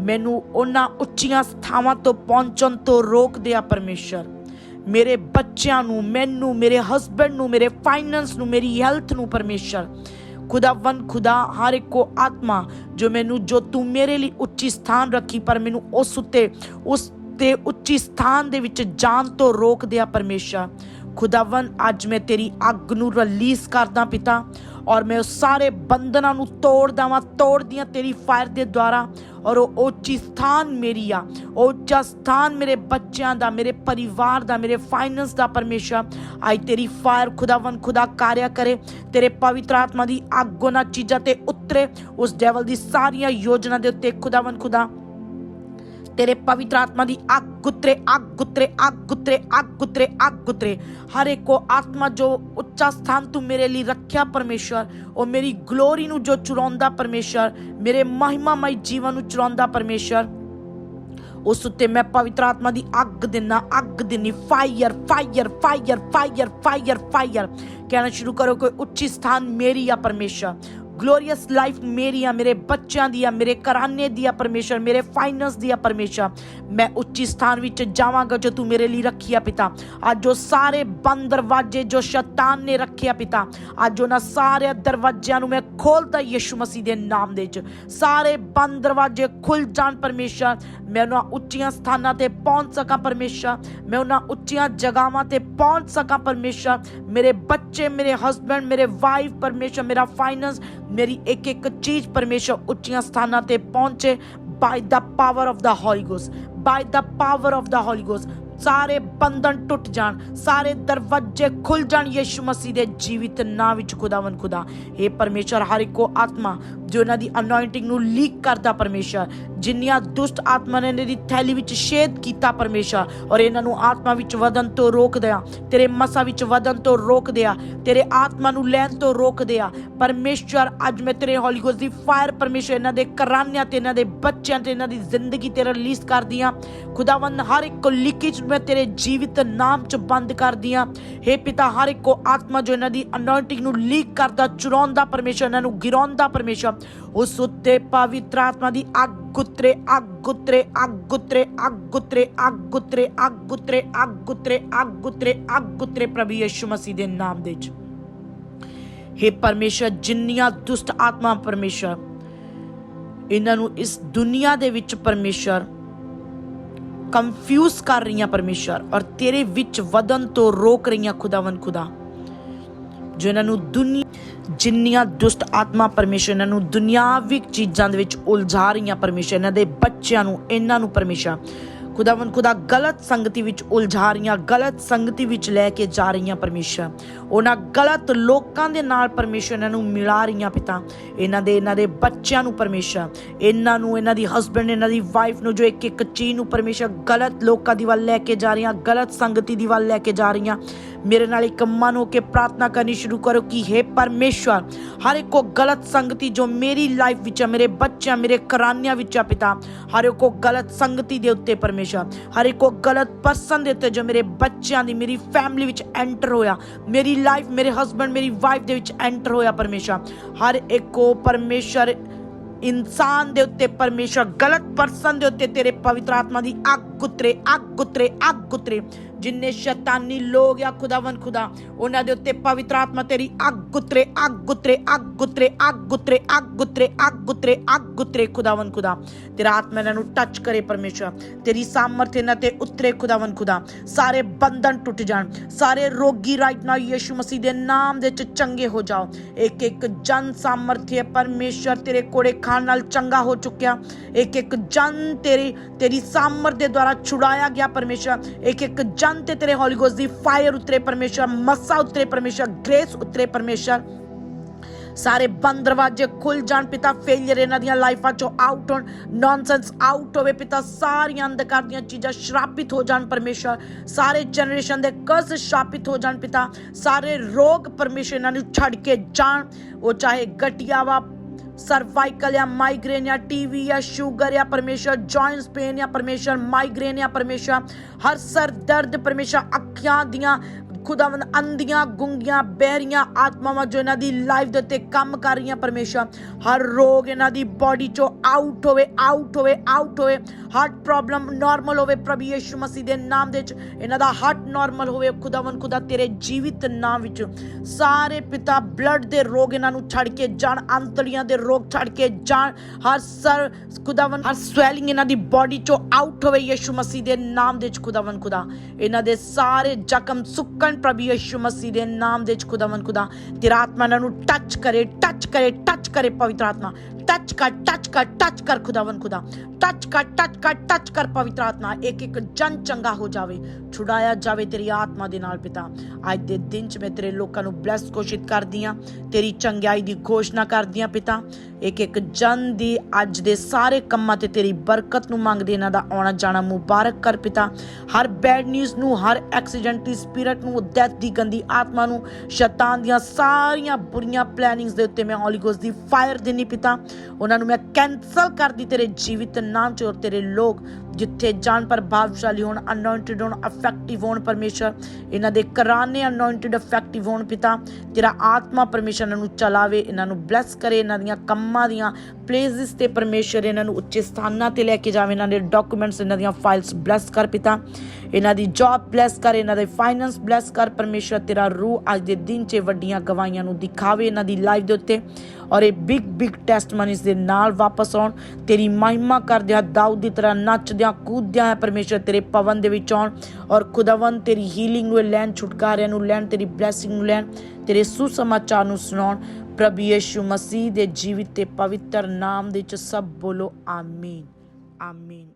ਮੈਨੂੰ ਉਹਨਾਂ ਉੱਚੀਆਂ ਸਥਾਵਾਂ ਤੋਂ ਪਹੁੰਚਣ ਤੋਂ ਰੋਕਦੇ ਆ ਪਰਮੇਸ਼ਰ, ਮੇਰੇ ਬੱਚਿਆਂ ਨੂੰ, ਮੈਨੂੰ, ਮੇਰੇ ਹਸਬੰਡ ਨੂੰ, ਮੇਰੇ ਫਾਈਨੈਂਸ ਨੂੰ, ਮੇਰੀ ਹੈਲਥ ਨੂੰ ਪਰਮੇਸ਼ਰ ਖੁਦਾਵੰ ਖੁਦਾ ਹਰ ਇੱਕ ਕੋ ਆਤਮਾ ਜੋ ਮੈਨੂੰ, ਜੋ ਤੂੰ ਮੇਰੇ ਲਈ ਉੱਚੀ ਸਥਾਨ ਰੱਖੀ ਪਰ ਮੈਨੂੰ ਉਸ ਉੱਤੇ, ਉਸ ਤੇ ਉੱਚੀ ਸਥਾਨ ਦੇ ਵਿੱਚ ਜਾਣ ਤੋਂ ਰੋਕ ਦਿਆ ਪਰਮੇਸ਼ਰ। ਖੁਦਾਵੰ ਅੱਜ ਮੈਂ ਤੇਰੀ ਅੱਗ ਨੂੰ ਰਿਲੀਜ਼ ਕਰਦਾ ਪਿਤਾ ਔਰ ਮੈਂ ਉਸ ਸਾਰੇ ਬੰਧਨਾਂ ਨੂੰ ਤੋੜ ਦਵਾਂ ਤੋੜਦੀਆਂ ਤੇਰੀ ਫਾਇਰ ਦੇ ਦੁਆਰਾ ਔਰ ਉਹ ਉੱਚੀ ਸਥਾਨ ਮੇਰੀ ਆ। ਉਹ ਉੱਚਾ ਸਥਾਨ ਮੇਰੇ ਬੱਚਿਆਂ ਦਾ, ਮੇਰੇ ਪਰਿਵਾਰ ਦਾ, ਮੇਰੇ ਫਾਈਨੈਂਸ ਦਾ ਪਰਮੇਸ਼ਰ। ਅੱਜ ਤੇਰੀ ਫਾਇਰ ਖੁਦਾਵੰ ਖੁਦਾ ਕਾਰਿਆ ਕਰੇ। ਤੇਰੇ ਪਵਿੱਤਰ ਆਤਮਾ ਦੀ ਅੱਗ ਉਹਨਾਂ ਚੀਜ਼ਾਂ ਤੇ ਉਤਰੇ। ਉਸ ਡੈਵਲ ਦੀ ਸਾਰੀਆਂ ਯੋਜਨਾ ਦੇ ਉੱਤੇ ਖੁਦਾਵੰ ਖੁਦਾ ਤੇਰੇ ਪਵਿੱਤਰ ਆਤਮਾ ਦੀ ਅੱਗ ਉਤਰੇ ਅੱਗ ਉਤਰੇ ਅੱਗ ਉਤਰੇ ਅੱਗ ਉਤਰੇ ਅੱਗ ਉਤਰੇ ਹਰ ਇੱਕ ਕੋ ਆਤਮਾ ਜੋ ਉੱਚਾ ਸਥਾਨ ਤੂੰ ਮੇਰੇ ਲਈ ਰੱਖਿਆ ਪਰਮੇਸ਼ਰ ਉਹ ਮੇਰੀ ਗਲੋਰੀ ਨੂੰ ਜੋ ਚੁਰਾਉਂਦਾ ਪਰਮੇਸ਼ਰ ਮੇਰੇ ਮਹਿਮਾਮਈ ਜੀਵਨ ਨੂੰ ਚੁਰਾਉਂਦਾ ਪਰਮੇਸ਼ਰ ਉਸ ਉੱਤੇ ਮੈਂ ਪਵਿੱਤਰ ਆਤਮਾ ਦੀ ਅੱਗ ਦਿਨਾ, ਅੱਗ ਦਿਨੀ fire fire fire fire fire fire ਕਹਿਣਾ ਸ਼ੁਰੂ ਕਰੋ ਕੋਈ ਉੱਚੀ ਸਥਾਨ ਮੇਰੀ ਆ ਪਰਮੇਸ਼ਰ ਗਲੋਰੀਅਸ ਲਾਈਫ ਮੇਰੀ ਆ ਮੇਰੇ ਬੱਚਿਆਂ ਦੀ ਆ ਮੇਰੇ ਘਰਾਨੇ ਦੀ ਆ ਪਰਮੇਸ਼ਰ, ਮੇਰੇ ਫਾਈਨੈਂਸ ਦੀ ਆ ਪਰਮੇਸ਼ਰ। ਮੈਂ ਉੱਚੀ ਸਥਾਨ ਵਿੱਚ ਜਾਵਾਂਗਾ ਜੋ ਤੂੰ ਮੇਰੇ ਲਈ ਰੱਖੀ ਪਿਤਾ। ਅੱਜ ਜੋ ਸਾਰੇ ਬੰਦ ਦਰਵਾਜ਼ੇ ਜੋ ਸ਼ੈਤਾਨ ਨੇ ਰੱਖਿਆ ਪਿਤਾ, ਅੱਜ ਉਹਨਾਂ ਸਾਰੇ ਦਰਵਾਜ਼ਿਆਂ ਨੂੰ ਮੈਂ ਖੋਲਦਾ ਯਿਸੂ ਮਸੀਹ ਦੇ ਨਾਮ ਦੇ ਵਿੱਚ। ਸਾਰੇ ਬੰਦ ਦਰਵਾਜ਼ੇ ਖੁੱਲ ਜਾਣ ਪਰਮੇਸ਼ਰ, ਮੈਂ ਉਹਨਾਂ ਉੱਚੀਆਂ ਸਥਾਨਾਂ ਤੇ ਪਹੁੰਚ ਸਕਾਂ ਪਰਮੇਸ਼ਰ, ਮੈਂ ਉਹਨਾਂ ਉੱਚੀਆਂ ਜਗ੍ਹਾਵਾਂ ਤੇ ਪਹੁੰਚ ਸਕਾਂ ਪਰਮੇਸ਼ਰ। ਮੇਰੇ ਬੱਚੇ, ਮੇਰੇ ਹਸਬੰਡ ਮੇਰੇ ਵਾਈਫ ਪਰਮੇਸ਼ਰ, ਮੇਰਾ ਫਾਈਨੈਂਸ ਮੇਰੀ ਇੱਕ ਇੱਕ ਚੀਜ਼ ਪਰਮੇਸ਼ਰ ਉੱਚੀਆਂ ਸਥਾਨਾਂ ਤੇ ਪਹੁੰਚੇ ਬਾਈ ਦਾ ਪਾਵਰ ਆਫ ਦਾ ਹੋਲੀ ਗੋਸਟ ਬਾਈ ਦਾ ਪਾਵਰ ਆਫ ਦਾ ਹੋਲੀ ਗੋਸਟ ਸਾਰੇ ਬੰਧਨ ਟੁੱਟ ਜਾਣ, ਸਾਰੇ ਦਰਵਾਜ਼ੇ ਖੁੱਲ ਜਾਣ ਯਿਸੂ ਮਸੀਹ ਦੇ ਜੀਵਿਤ ਨਾਂ ਵਿੱਚ ਖੁਦਾਵੰ ਖੁਦਾ। ਇਹ ਪਰਮੇਸ਼ਰ ਹਰ ਇੱਕੋ ਆਤਮਾ ਜੋ ਇਹਨਾਂ ਦੀ ਅਨੋਇੰਟਿੰਗ ਨੂੰ ਲੀਕ ਕਰਦਾ ਪਰਮੇਸ਼ਰ ਜਿੰਨੀਆਂ ਦੁਸ਼ਟ ਆਤਮਾ ਨੇ ਇਹਨਾਂ ਦੀ ਥੈਲੀ ਵਿੱਚ ਛੇਦ ਕੀਤਾ ਪਰਮੇਸ਼ਰ ਔਰ ਇਹਨਾਂ ਨੂੰ ਆਤਮਾ ਵਿੱਚ ਵਧਨ ਤੋਂ ਰੋਕ ਦਿਆ ਤੇਰੇ ਮਸਾ ਵਿੱਚ ਵਧਣ ਤੋਂ ਰੋਕ ਦਿਆ ਤੇਰੇ ਆਤਮਾ ਨੂੰ ਲੈਣ ਤੋਂ ਰੋਕ ਦਿਆ ਪਰਮੇਸ਼ਰ ਅੱਜ ਮੈਂ ਤੇਰੇ ਹੋਲੀ ਗੋਸਟ ਦੀ ਫਾਇਰ ਪਰਮੇਸ਼ਰ ਇਹਨਾਂ ਦੇ ਕਰਾਨਿਆਂ ਤੇ, ਇਹਨਾਂ ਦੇ ਬੱਚਿਆਂ ਤੇ, ਇਹਨਾਂ ਦੀ ਜ਼ਿੰਦਗੀ ਤੇ ਰਿਲੀਜ਼ ਕਰਦੀ ਆ। ਖੁਦਾਵੰਦ, ਹਰ ਇੱਕ ਲੀਕੇਜ ਮੈਂ ਤੇਰੇ ਜੀਵਿਤ ਨਾਮ ਚ ਬੰਦ ਕਰਦੀ ਆ। हे ਪਿਤਾ, ਹਰ ਇੱਕੋ ਆਤਮਾ ਜੋ ਇਹਨਾਂ ਦੀ ਅਨੋਇੰਟਿੰਗ ਨੂੰ ਲੀਕ ਕਰਦਾ, ਚੁਰਾਉਂਦਾ ਪਰਮੇਸ਼ਰ, ਇਹਨਾਂ ਨੂੰ ਗਿਰਾਉਂਦਾ ਪਰਮੇਸ਼ਰ, ਉਸ ਉੱਤੇ ਪਵਿੱਤਰ ਆਤਮਾ ਦੀ ਅੱਗ ਗੁੱਤਰੇ ਅੱਗ ਗੁੱਤਰੇ ਅੱਗ ਗੁੱਤਰੇ ਅੱਗ ਗੁੱਤਰੇ ਅੱਗ ਗੁੱਤਰੇ ਅੱਗ ਗੁੱਤਰੇ ਅੱਗ ਗੁੱਤਰੇ ਅੱਗ ਗੁੱਤਰੇ ਅੱਗ ਗੁੱਤਰੇ ਪ੍ਰਭੂ ਯਿਸੂ ਮਸੀਹ ਦੇ ਨਾਮ ਦੇ ਵਿੱਚ। हे ਪਰਮੇਸ਼ਰ, ਜਿੰਨੀਆਂ ਦੁਸ਼ਟ ਆਤਮਾ ਪਰਮੇਸ਼ਰ, ਇਹਨਾਂ ਨੂੰ ਇਸ ਦੁਨੀਆ ਦੇ ਵਿੱਚ ਪਰਮੇਸ਼ਰ ਕੰਫਿਊਜ਼ ਕਰ ਰਹੀਆਂ ਪਰਮੇਸ਼ਰ ਔਰ ਤੇਰੇ ਵਿੱਚ ਵਧਨ ਤੋਂ ਰੋਕ ਰਹੀਆਂ ਖੁਦਾਵੰ ਖੁਦਾ। ਜੋ ਇਹਨਾਂ ਨੂੰ ਦੁਨੀਆ ਜਿੰਨੀਆਂ ਦੁਸ਼ਟ ਆਤਮਾ ਪਰਮੇਸ਼ਰ ਇਹਨਾਂ ਨੂੰ ਦੁਨਿਆਵਿਕ ਚੀਜ਼ਾਂ ਦੇ ਵਿੱਚ ਉਲਝਾ ਰਹੀਆਂ ਪਰਮੇਸ਼ਰ, ਇਹਨਾਂ ਦੇ ਬੱਚਿਆਂ ਨੂੰ, ਇਹਨਾਂ ਨੂੰ ਪਰਮੇਸ਼ਰ ਖੁਦਾਵੰ ਖੁਦਾ ਗਲਤ ਸੰਗਤੀ ਵਿੱਚ ਉਲਝਾ ਰਹੀਆਂ, ਗਲਤ ਸੰਗਤੀ ਵਿੱਚ ਲੈ ਕੇ ਜਾ ਰਹੀਆਂ ਪਰਮੇਸ਼ਰ। ਉਹਨਾਂ ਗਲਤ ਲੋਕਾਂ ਦੇ ਨਾਲ ਪਰਮੇਸ਼ਰ ਇਹਨਾਂ ਨੂੰ ਮਿਲਾ ਰਹੀਆਂ ਪਿਤਾ। ਇਹਨਾਂ ਦੇ ਇਹਨਾਂ ਦੇ ਬੱਚਿਆਂ ਨੂੰ ਪਰਮੇਸ਼ਰ। ਇਹਨਾਂ ਨੂੰ, ਇਹਨਾਂ ਦੀ ਹਸਬੰਡ ਇਹਨਾਂ ਦੀ ਵਾਈਫ ਨੂੰ, ਜੋ ਇੱਕ ਇੱਕ ਚੀਜ਼ ਨੂੰ ਪਰਮੇਸ਼ਰ ਗਲਤ ਲੋਕਾਂ ਦੀ ਵੱਲ ਲੈ ਕੇ ਜਾ ਰਹੀਆਂ, ਗਲਤ ਸੰਗਤੀ ਦੀ ਵੱਲ ਲੈ ਕੇ ਜਾ ਰਹੀਆਂ। ਮੇਰੇ ਨਾਲ ਇੱਕ ਮਨ ਹੋ ਕੇ ਪ੍ਰਾਰਥਨਾ ਕਰਨੀ ਸ਼ੁਰੂ ਕਰੋ ਕਿ हे ਪਰਮੇਸ਼ਵਰ, ਹਰ ਇੱਕ ਕੋ ਗਲਤ ਸੰਗਤੀ ਜੋ ਮੇਰੀ ਲਾਈਫ ਵਿੱਚ ਮੇਰੇ ਬੱਚਿਆਂ, ਮੇਰੇ ਘਰਾਨਿਆਂ ਵਿੱਚ ਹੈ ਪਿਤਾ, ਹਰ ਇੱਕ ਕੋ ਗਲਤ ਸੰਗਤੀ ਦੇ ਉੱਤੇ ਪਰਮੇਸ਼ਵਰ, ਹਰ ਇੱਕ ਕੋ ਗਲਤ ਪਰਸਨ ਦੇ ਉੱਤੇ ਜੋ ਮੇਰੇ ਬੱਚਿਆਂ ਦੀ, ਮੇਰੀ ਫੈਮਿਲੀ ਵਿੱਚ ਐਂਟਰ ਹੋਇਆ, ਮੇਰੀ ਲਾਈਫ ਮੇਰੇ ਹਸਬੰਡ ਮੇਰੀ ਵਾਈਫ ਦੇ ਵਿੱਚ ਐਂਟਰ ਹੋਇਆ ਪਰਮੇਸ਼ਵਰ, ਹਰ ਇੱਕ ਕੋ ਪਰਮੇਸ਼ਵਰ ਇਨਸਾਨ ਦੇ ਉੱਤੇ ਪਰਮੇਸ਼ਰ ਗਲਤ ਪਰਸਨ ਦੇ ਉੱਤੇ ਤੇਰੇ ਪਵਿੱਤਰ ਆਤਮਾ ਦੀ ਅੱਗ ਗੁੱਤਰੇ ਅੱਗ ਗੁੱਤਰੇ ਅੱਗ ਗੁੱਤਰੇ ਜਿੰਨੇ ਸ਼ੈਤਾਨੀ ਲੋਕ ਆ ਖੁਦਾਵੰ ਖੁਦਾ, ਉਹਨਾਂ ਦੇ ਉੱਤੇ ਪਵਿੱਤਰ ਆਤਮਾ ਤੇਰੀ ਅੱਗ ਉਤਰੇ, ਅੱਗ ਗੁੱਤਰੇ ਅੱਗ ਗੁੱਤਰੇ ਅੱਗ ਗੁੱਤਰੇ ਅੱਗ ਗੁੱਤਰੇ ਅੱਗ ਗੁੱਤਰੇ ਅੱਗ ਗੁੱਤਰੇ ਖੁਦਾਵੰ ਖੁਦਾ। ਤੇਰਾ ਆਤਮਾ ਇਹਨਾਂ ਨੂੰ ਟੱਚ ਕਰੇ ਪਰਮੇਸ਼ਰ। ਤੇਰੀ ਸਾਮਰਥ ਇਹਨਾਂ ਤੇ ਉਤਰੇ ਖੁਦਾਵੰ ਖੁਦਾ। ਸਾਰੇ ਬੰਧਨ ਟੁੱਟ ਜਾਣ। ਸਾਰੇ ਰੋਗੀ ਰਾਈਟ ਨਾਓ ਯਿਸੂ ਮਸੀਹ ਦੇ ਨਾਮ ਦੇ ਚ ਚੰਗੇ ਹੋ ਜਾਓ। ਇੱਕ ਇੱਕ ਜਨ ਸਾਮਰਥ्य ਪਰਮੇਸ਼ਰ, ਤੇਰੇ ਕੋੜੇ ਖਾਣ ਨਾਲ ਚੰਗਾ ਹੋ ਚੁੱਕਿਆ। ਇੱਕ ਇੱਕ ਜਨ ਤੇਰੀ ਤੇਰੀ ਸਾਮਰਥ ਦੇ ਦੁਆਰਾ ਛੁਡਾਇਆ ਗਿਆ ਪਰਮੇਸ਼ਰ। ਇੱਕ ਇੱਕ ਜਨ ਤੇ ਤੇਰੇ ਹੋਲੀ ਗੋਸਟ ਦੀ ਫਾਇਰ ਉਤਰੇ ਪਰਮੇਸ਼ਰ ਮਸਾ ਉਤਰੇ ਪਰਮੇਸ਼ਰ ਗ੍ਰੇਸ ਉਤਰੇ ਪਰਮੇਸ਼ਰ ਸਾਰੇ ਬੰਦ ਦਰਵਾਜ਼ੇ ਖੁੱਲ ਜਾਣ ਪਿਤਾ ਫੇਲਿਅਰ ਇਹਨਾਂ ਦੀਆਂ ਲਾਈਫਾਂ ਚੋਂ ਆਊਟ ਹੋਣ ਨੌਨਸੈਂਸ ਆਊਟ ਹੋਵੇ ਪਿਤਾ ਸਾਰੀਆਂ ਅੰਧਕਾਰ ਦੀਆਂ ਚੀਜ਼ਾਂ ਸ਼ਰਾਪਿਤ ਹੋ ਜਾਣ ਪਰਮੇਸ਼ਰ ਸਾਰੇ ਜਨਰੇਸ਼ਨ ਦੇ ਕਰਜ਼ ਸ਼ਰਾਪਿਤ ਹੋ ਜਾਣ ਪਿਤਾ ਸਾਰੇ ਰੋਗ ਪਰਮੇਸ਼ਰ ਇਹਨਾਂ ਨੂੰ ਛੱਡ ਕੇ ਜਾਣ ਉਹ ਚਾਹੇ ਗਟਿਆ सर्वाइकल या माइग्रेन या टीवी या शुगर या परमेश्वर जॉइंट्स पेन या परमेश्वर माइग्रेन या परमेश्वर ਹਰ ਸਰ ਦਰਦ ਪਰਮੇਸ਼ਰ ਅੱਖਾਂ ਦੀਆਂ ਖੁਦਾਵੰਦ ਅੰਧੀਆਂ, ਗੁੰਗੀਆਂ, ਬਹਿਰੀਆਂ ਆਤਮਾਵਾਂ ਜੋ ਇਹਨਾਂ ਦੀ ਲਾਈਫ ਦੇ ਉੱਤੇ ਕੰਮ ਕਰ ਰਹੀਆਂ ਪਰਮੇਸ਼ਰ, ਹਰ ਰੋਗ ਇਹਨਾਂ ਦੀ ਬਾਡੀ ਚੋਂ ਆਊਟ ਹੋਵੇ ਆਊਟ ਹੋਵੇ ਆਊਟ ਹੋਵੇ ਹਾਰਟ ਪ੍ਰੋਬਲਮ ਨਾਰਮਲ ਹੋਵੇ ਪ੍ਰਭੂ ਯਿਸੂ ਮਸੀਹ ਦੇ ਨਾਮ ਦੇ ਵਿੱਚ, ਇਹਨਾਂ ਦਾ ਹਾਰਟ ਨਾਰਮਲ ਹੋਵੇ, ਖੁਦਾਵੰਦ ਖੁਦਾ ਤੇਰੇ ਜੀਵਿਤ ਨਾਮ ਵਿੱਚ, ਸਾਰੇ ਪਿਤਾ ਬਲੱਡ ਦੇ ਰੋਗ ਇਹਨਾਂ ਨੂੰ ਛੱਡ ਕੇ ਜਾਣ ਅੰਤਲੀਆਂ ਦੇ ਰੋਗ ਛੱਡ ਕੇ ਜਾਣ, ਹਰ ਸਰ, ਖੁਦਾਵੰਦ ਹਰ ਸਵੈਲਿੰਗ ਇਹਨਾਂ ਦੀ ਬਾਡੀ ਚੋਂ ਆਊਟ ਹੋਵੇ ਯਿਸੂ ਮਸੀਹ ਦੇ ਨਾਮ ਦੇ ਵਿੱਚ, ਖੁਦਾਵੰਦ ਖੁਦਾ, ਇਹਨਾਂ ਦੇ ਸਾਰੇ ਜ਼ਖਮ ਸੁੱਕਣ ਪ੍ਰਭੂ ਯਿਸੂ ਮਸੀਹ ਦੇ ਨਾਮ ਦੇ ਵਿੱਚ ਖੁਦਾਵੰਦ ਖੁਦਾ, ਤੇਰਾ ਆਤਮਾ ਇਹਨਾਂ ਨੂੰ ਟੱਚ ਕਰੇ ਟੱਚ ਕਰੇ ਟੱਚ ਕਰੇ ਪਵਿੱਤਰ ਆਤਮਾ। ਟੱਚ ਕਰ ਟੱਚ ਕਰ ਟੱਚ ਕਰ ਖੁਦਾਵੰਦ, ਖੁਦਾ। ਟੱਚ ਕਰ ਟੱਚ ਕਰ ਟੱਚ ਕਰ ਪਵਿੱਤਰ ਆਤਮਾ। ਇੱਕ ਇੱਕ ਜਨ ਚੰਗਾ ਹੋ ਜਾਵੇ, ਛੁਡਾਇਆ ਜਾਵੇ ਤੇਰੀ ਆਤਮਾ ਦੇ ਨਾਲ ਪਿਤਾ। ਅੱਜ ਦੇ ਦਿਨ ਚ ਮੈਂ ਤੇਰੇ ਲੋਕਾਂ ਨੂੰ ਬਲੈਸ ਘੋਸ਼ਿਤ ਕਰਦੀ ਹਾਂ ਤੇਰੀ ਚੰਗਿਆਈ ਦੀ ਘੋਸ਼ਣਾ ਕਰਦੀ ਹਾਂ ਪਿਤਾ। ਇੱਕ ਇੱਕ ਜਨ ਦੀ ਅੱਜ ਦੇ ਸਾਰੇ ਕੰਮਾਂ ਤੇ ਤੇਰੀ ਬਰਕਤ ਨੂੰ ਮੰਗਦੇ ਇਹਨਾਂ ਦਾ ਆਉਣਾ ਜਾਣਾ ਮੁਬਾਰਕ ਕਰ ਪਿਤਾ। ਹਰ ਬੈਡ ਨਿਊਜ਼ ਨੂੰ, ਹਰ ਐਕਸੀਡੈਂਟ ਦੀ ਸਪਿਰਿਟ ਨੂੰ ਡੈਥ ਦੀ ਗੰਦੀ ਆਤਮਾ ਨੂੰ, ਸ਼ੈਤਾਨ ਦੀਆਂ ਸਾਰੀਆਂ ਬੁਰੀਆਂ ਪਲੈਨਿੰਗਸ ਦੇ ਉੱਤੇ ਮੈਂ ਹੋਲੀ ਗੋਸਟ ਦੀ ਫਾਇਰ ਦੇਣੀ ਪਿਤਾ। ਉਹਨਾਂ ਨੂੰ ਮੈਂ ਕੈਨਸਲ ਕਰਦੀ ਤੇਰੇ ਜੀਵਿਤ ਨਾਮ ਚ ਔਰ ਤੇਰੇ ਲੋਕ ਜਿੱਥੇ ਜਾਣ ਪ੍ਰਭਾਵਸ਼ਾਲੀ ਹੋਣ ਅਨੋਇੰਟਡ ਹੋਣ ਅਫੈਕਟਿਵ ਹੋਣ ਪਰਮੇਸ਼ਰ। ਇਹਨਾਂ ਦੇ ਕਰਾਨੇ ਅਨੋਇੰਟਡ ਅਫੈਕਟਿਵ ਹੋਣ ਪਿਤਾ। ਤੇਰਾ ਆਤਮਾ ਪਰਮੇਸ਼ਰ ਇਹਨਾਂ ਨੂੰ ਚਲਾਵੇ, ਇਹਨਾਂ ਨੂੰ ਬਲੈਸ ਕਰੇ, ਇਹਨਾਂ ਦੀਆਂ ਕੰਮਾਂ ਦੀਆਂ ਪਲੇਸਿਸ ਤੇ ਪਰਮੇਸ਼ਰ ਇਹਨਾਂ ਨੂੰ ਉੱਚੇ ਸਥਾਨਾਂ ਤੇ ਲੈ ਕੇ ਜਾਵੇ, ਇਹਨਾਂ ਦੇ ਡਾਕੂਮੈਂਟਸ ਇਹਨਾਂ ਦੀਆਂ ਫਾਈਲਸ ਬਲੈਸ ਕਰ ਪਿਤਾ। ਇਹਨਾਂ ਦੀ ਜੌਬ ਬਲੈਸ ਕਰ, ਇਹਨਾਂ ਦੇ ਫਾਈਨੈਂਸ ਬਲੈਸ ਕਰ ਪਰਮੇਸ਼ਰ ਤੇਰਾ ਰੂਹ ਅੱਜ ਦੇ ਦਿਨ 'ਚ ਵੱਡੀਆਂ ਗਵਾਹੀਆਂ ਨੂੰ ਦਿਖਾਵੇ ਇਹਨਾਂ ਦੀ ਲਾਈਫ ਦੇ ਉੱਤੇ ਔਰ ਇਹ ਬਿਗ ਬਿਗ ਟੈਸਟਮਨੀਸ ਦੇ ਨਾਲ ਵਾਪਸ ਆਉਣ। ਤੇਰੀ ਮਹਿਮਾ ਕਰਦਿਆਂ ਦਾਊਦ ਦੀ ਤਰ੍ਹਾਂ ਨੱਚਦਿਆਂ ਕੂਦਦਿਆਂ ਹੈ ਪਰਮੇਸ਼ਰ ਤੇਰੇ ਪਵਨ ਦੇ ਵਿੱਚ ਆਉਣ ਔਰ ਖੁਦਾਵੰ ਤੇਰੀ ਹੀਲਿੰਗ ਨੂੰ ਲੈਣ, ਛੁਟਕਾਰਿਆਂ ਨੂੰ ਲੈਣ, ਤੇਰੀ ਬਲੇਸਿੰਗ ਨੂੰ ਲੈਣ, ਤੇਰੇ ਸੁਸਮਾਚਾਰ ਨੂੰ ਸੁਣਾਉਣ। ਪ੍ਰਭੂ ਯਿਸੂ ਮਸੀਹ ਦੇ ਜੀਵਿਤ ਤੇ ਪਵਿੱਤਰ ਨਾਮ ਦੇ ਵਿੱਚ ਸਭ ਬੋਲੋ, ਆਮੀਨ ਆਮੀਨ।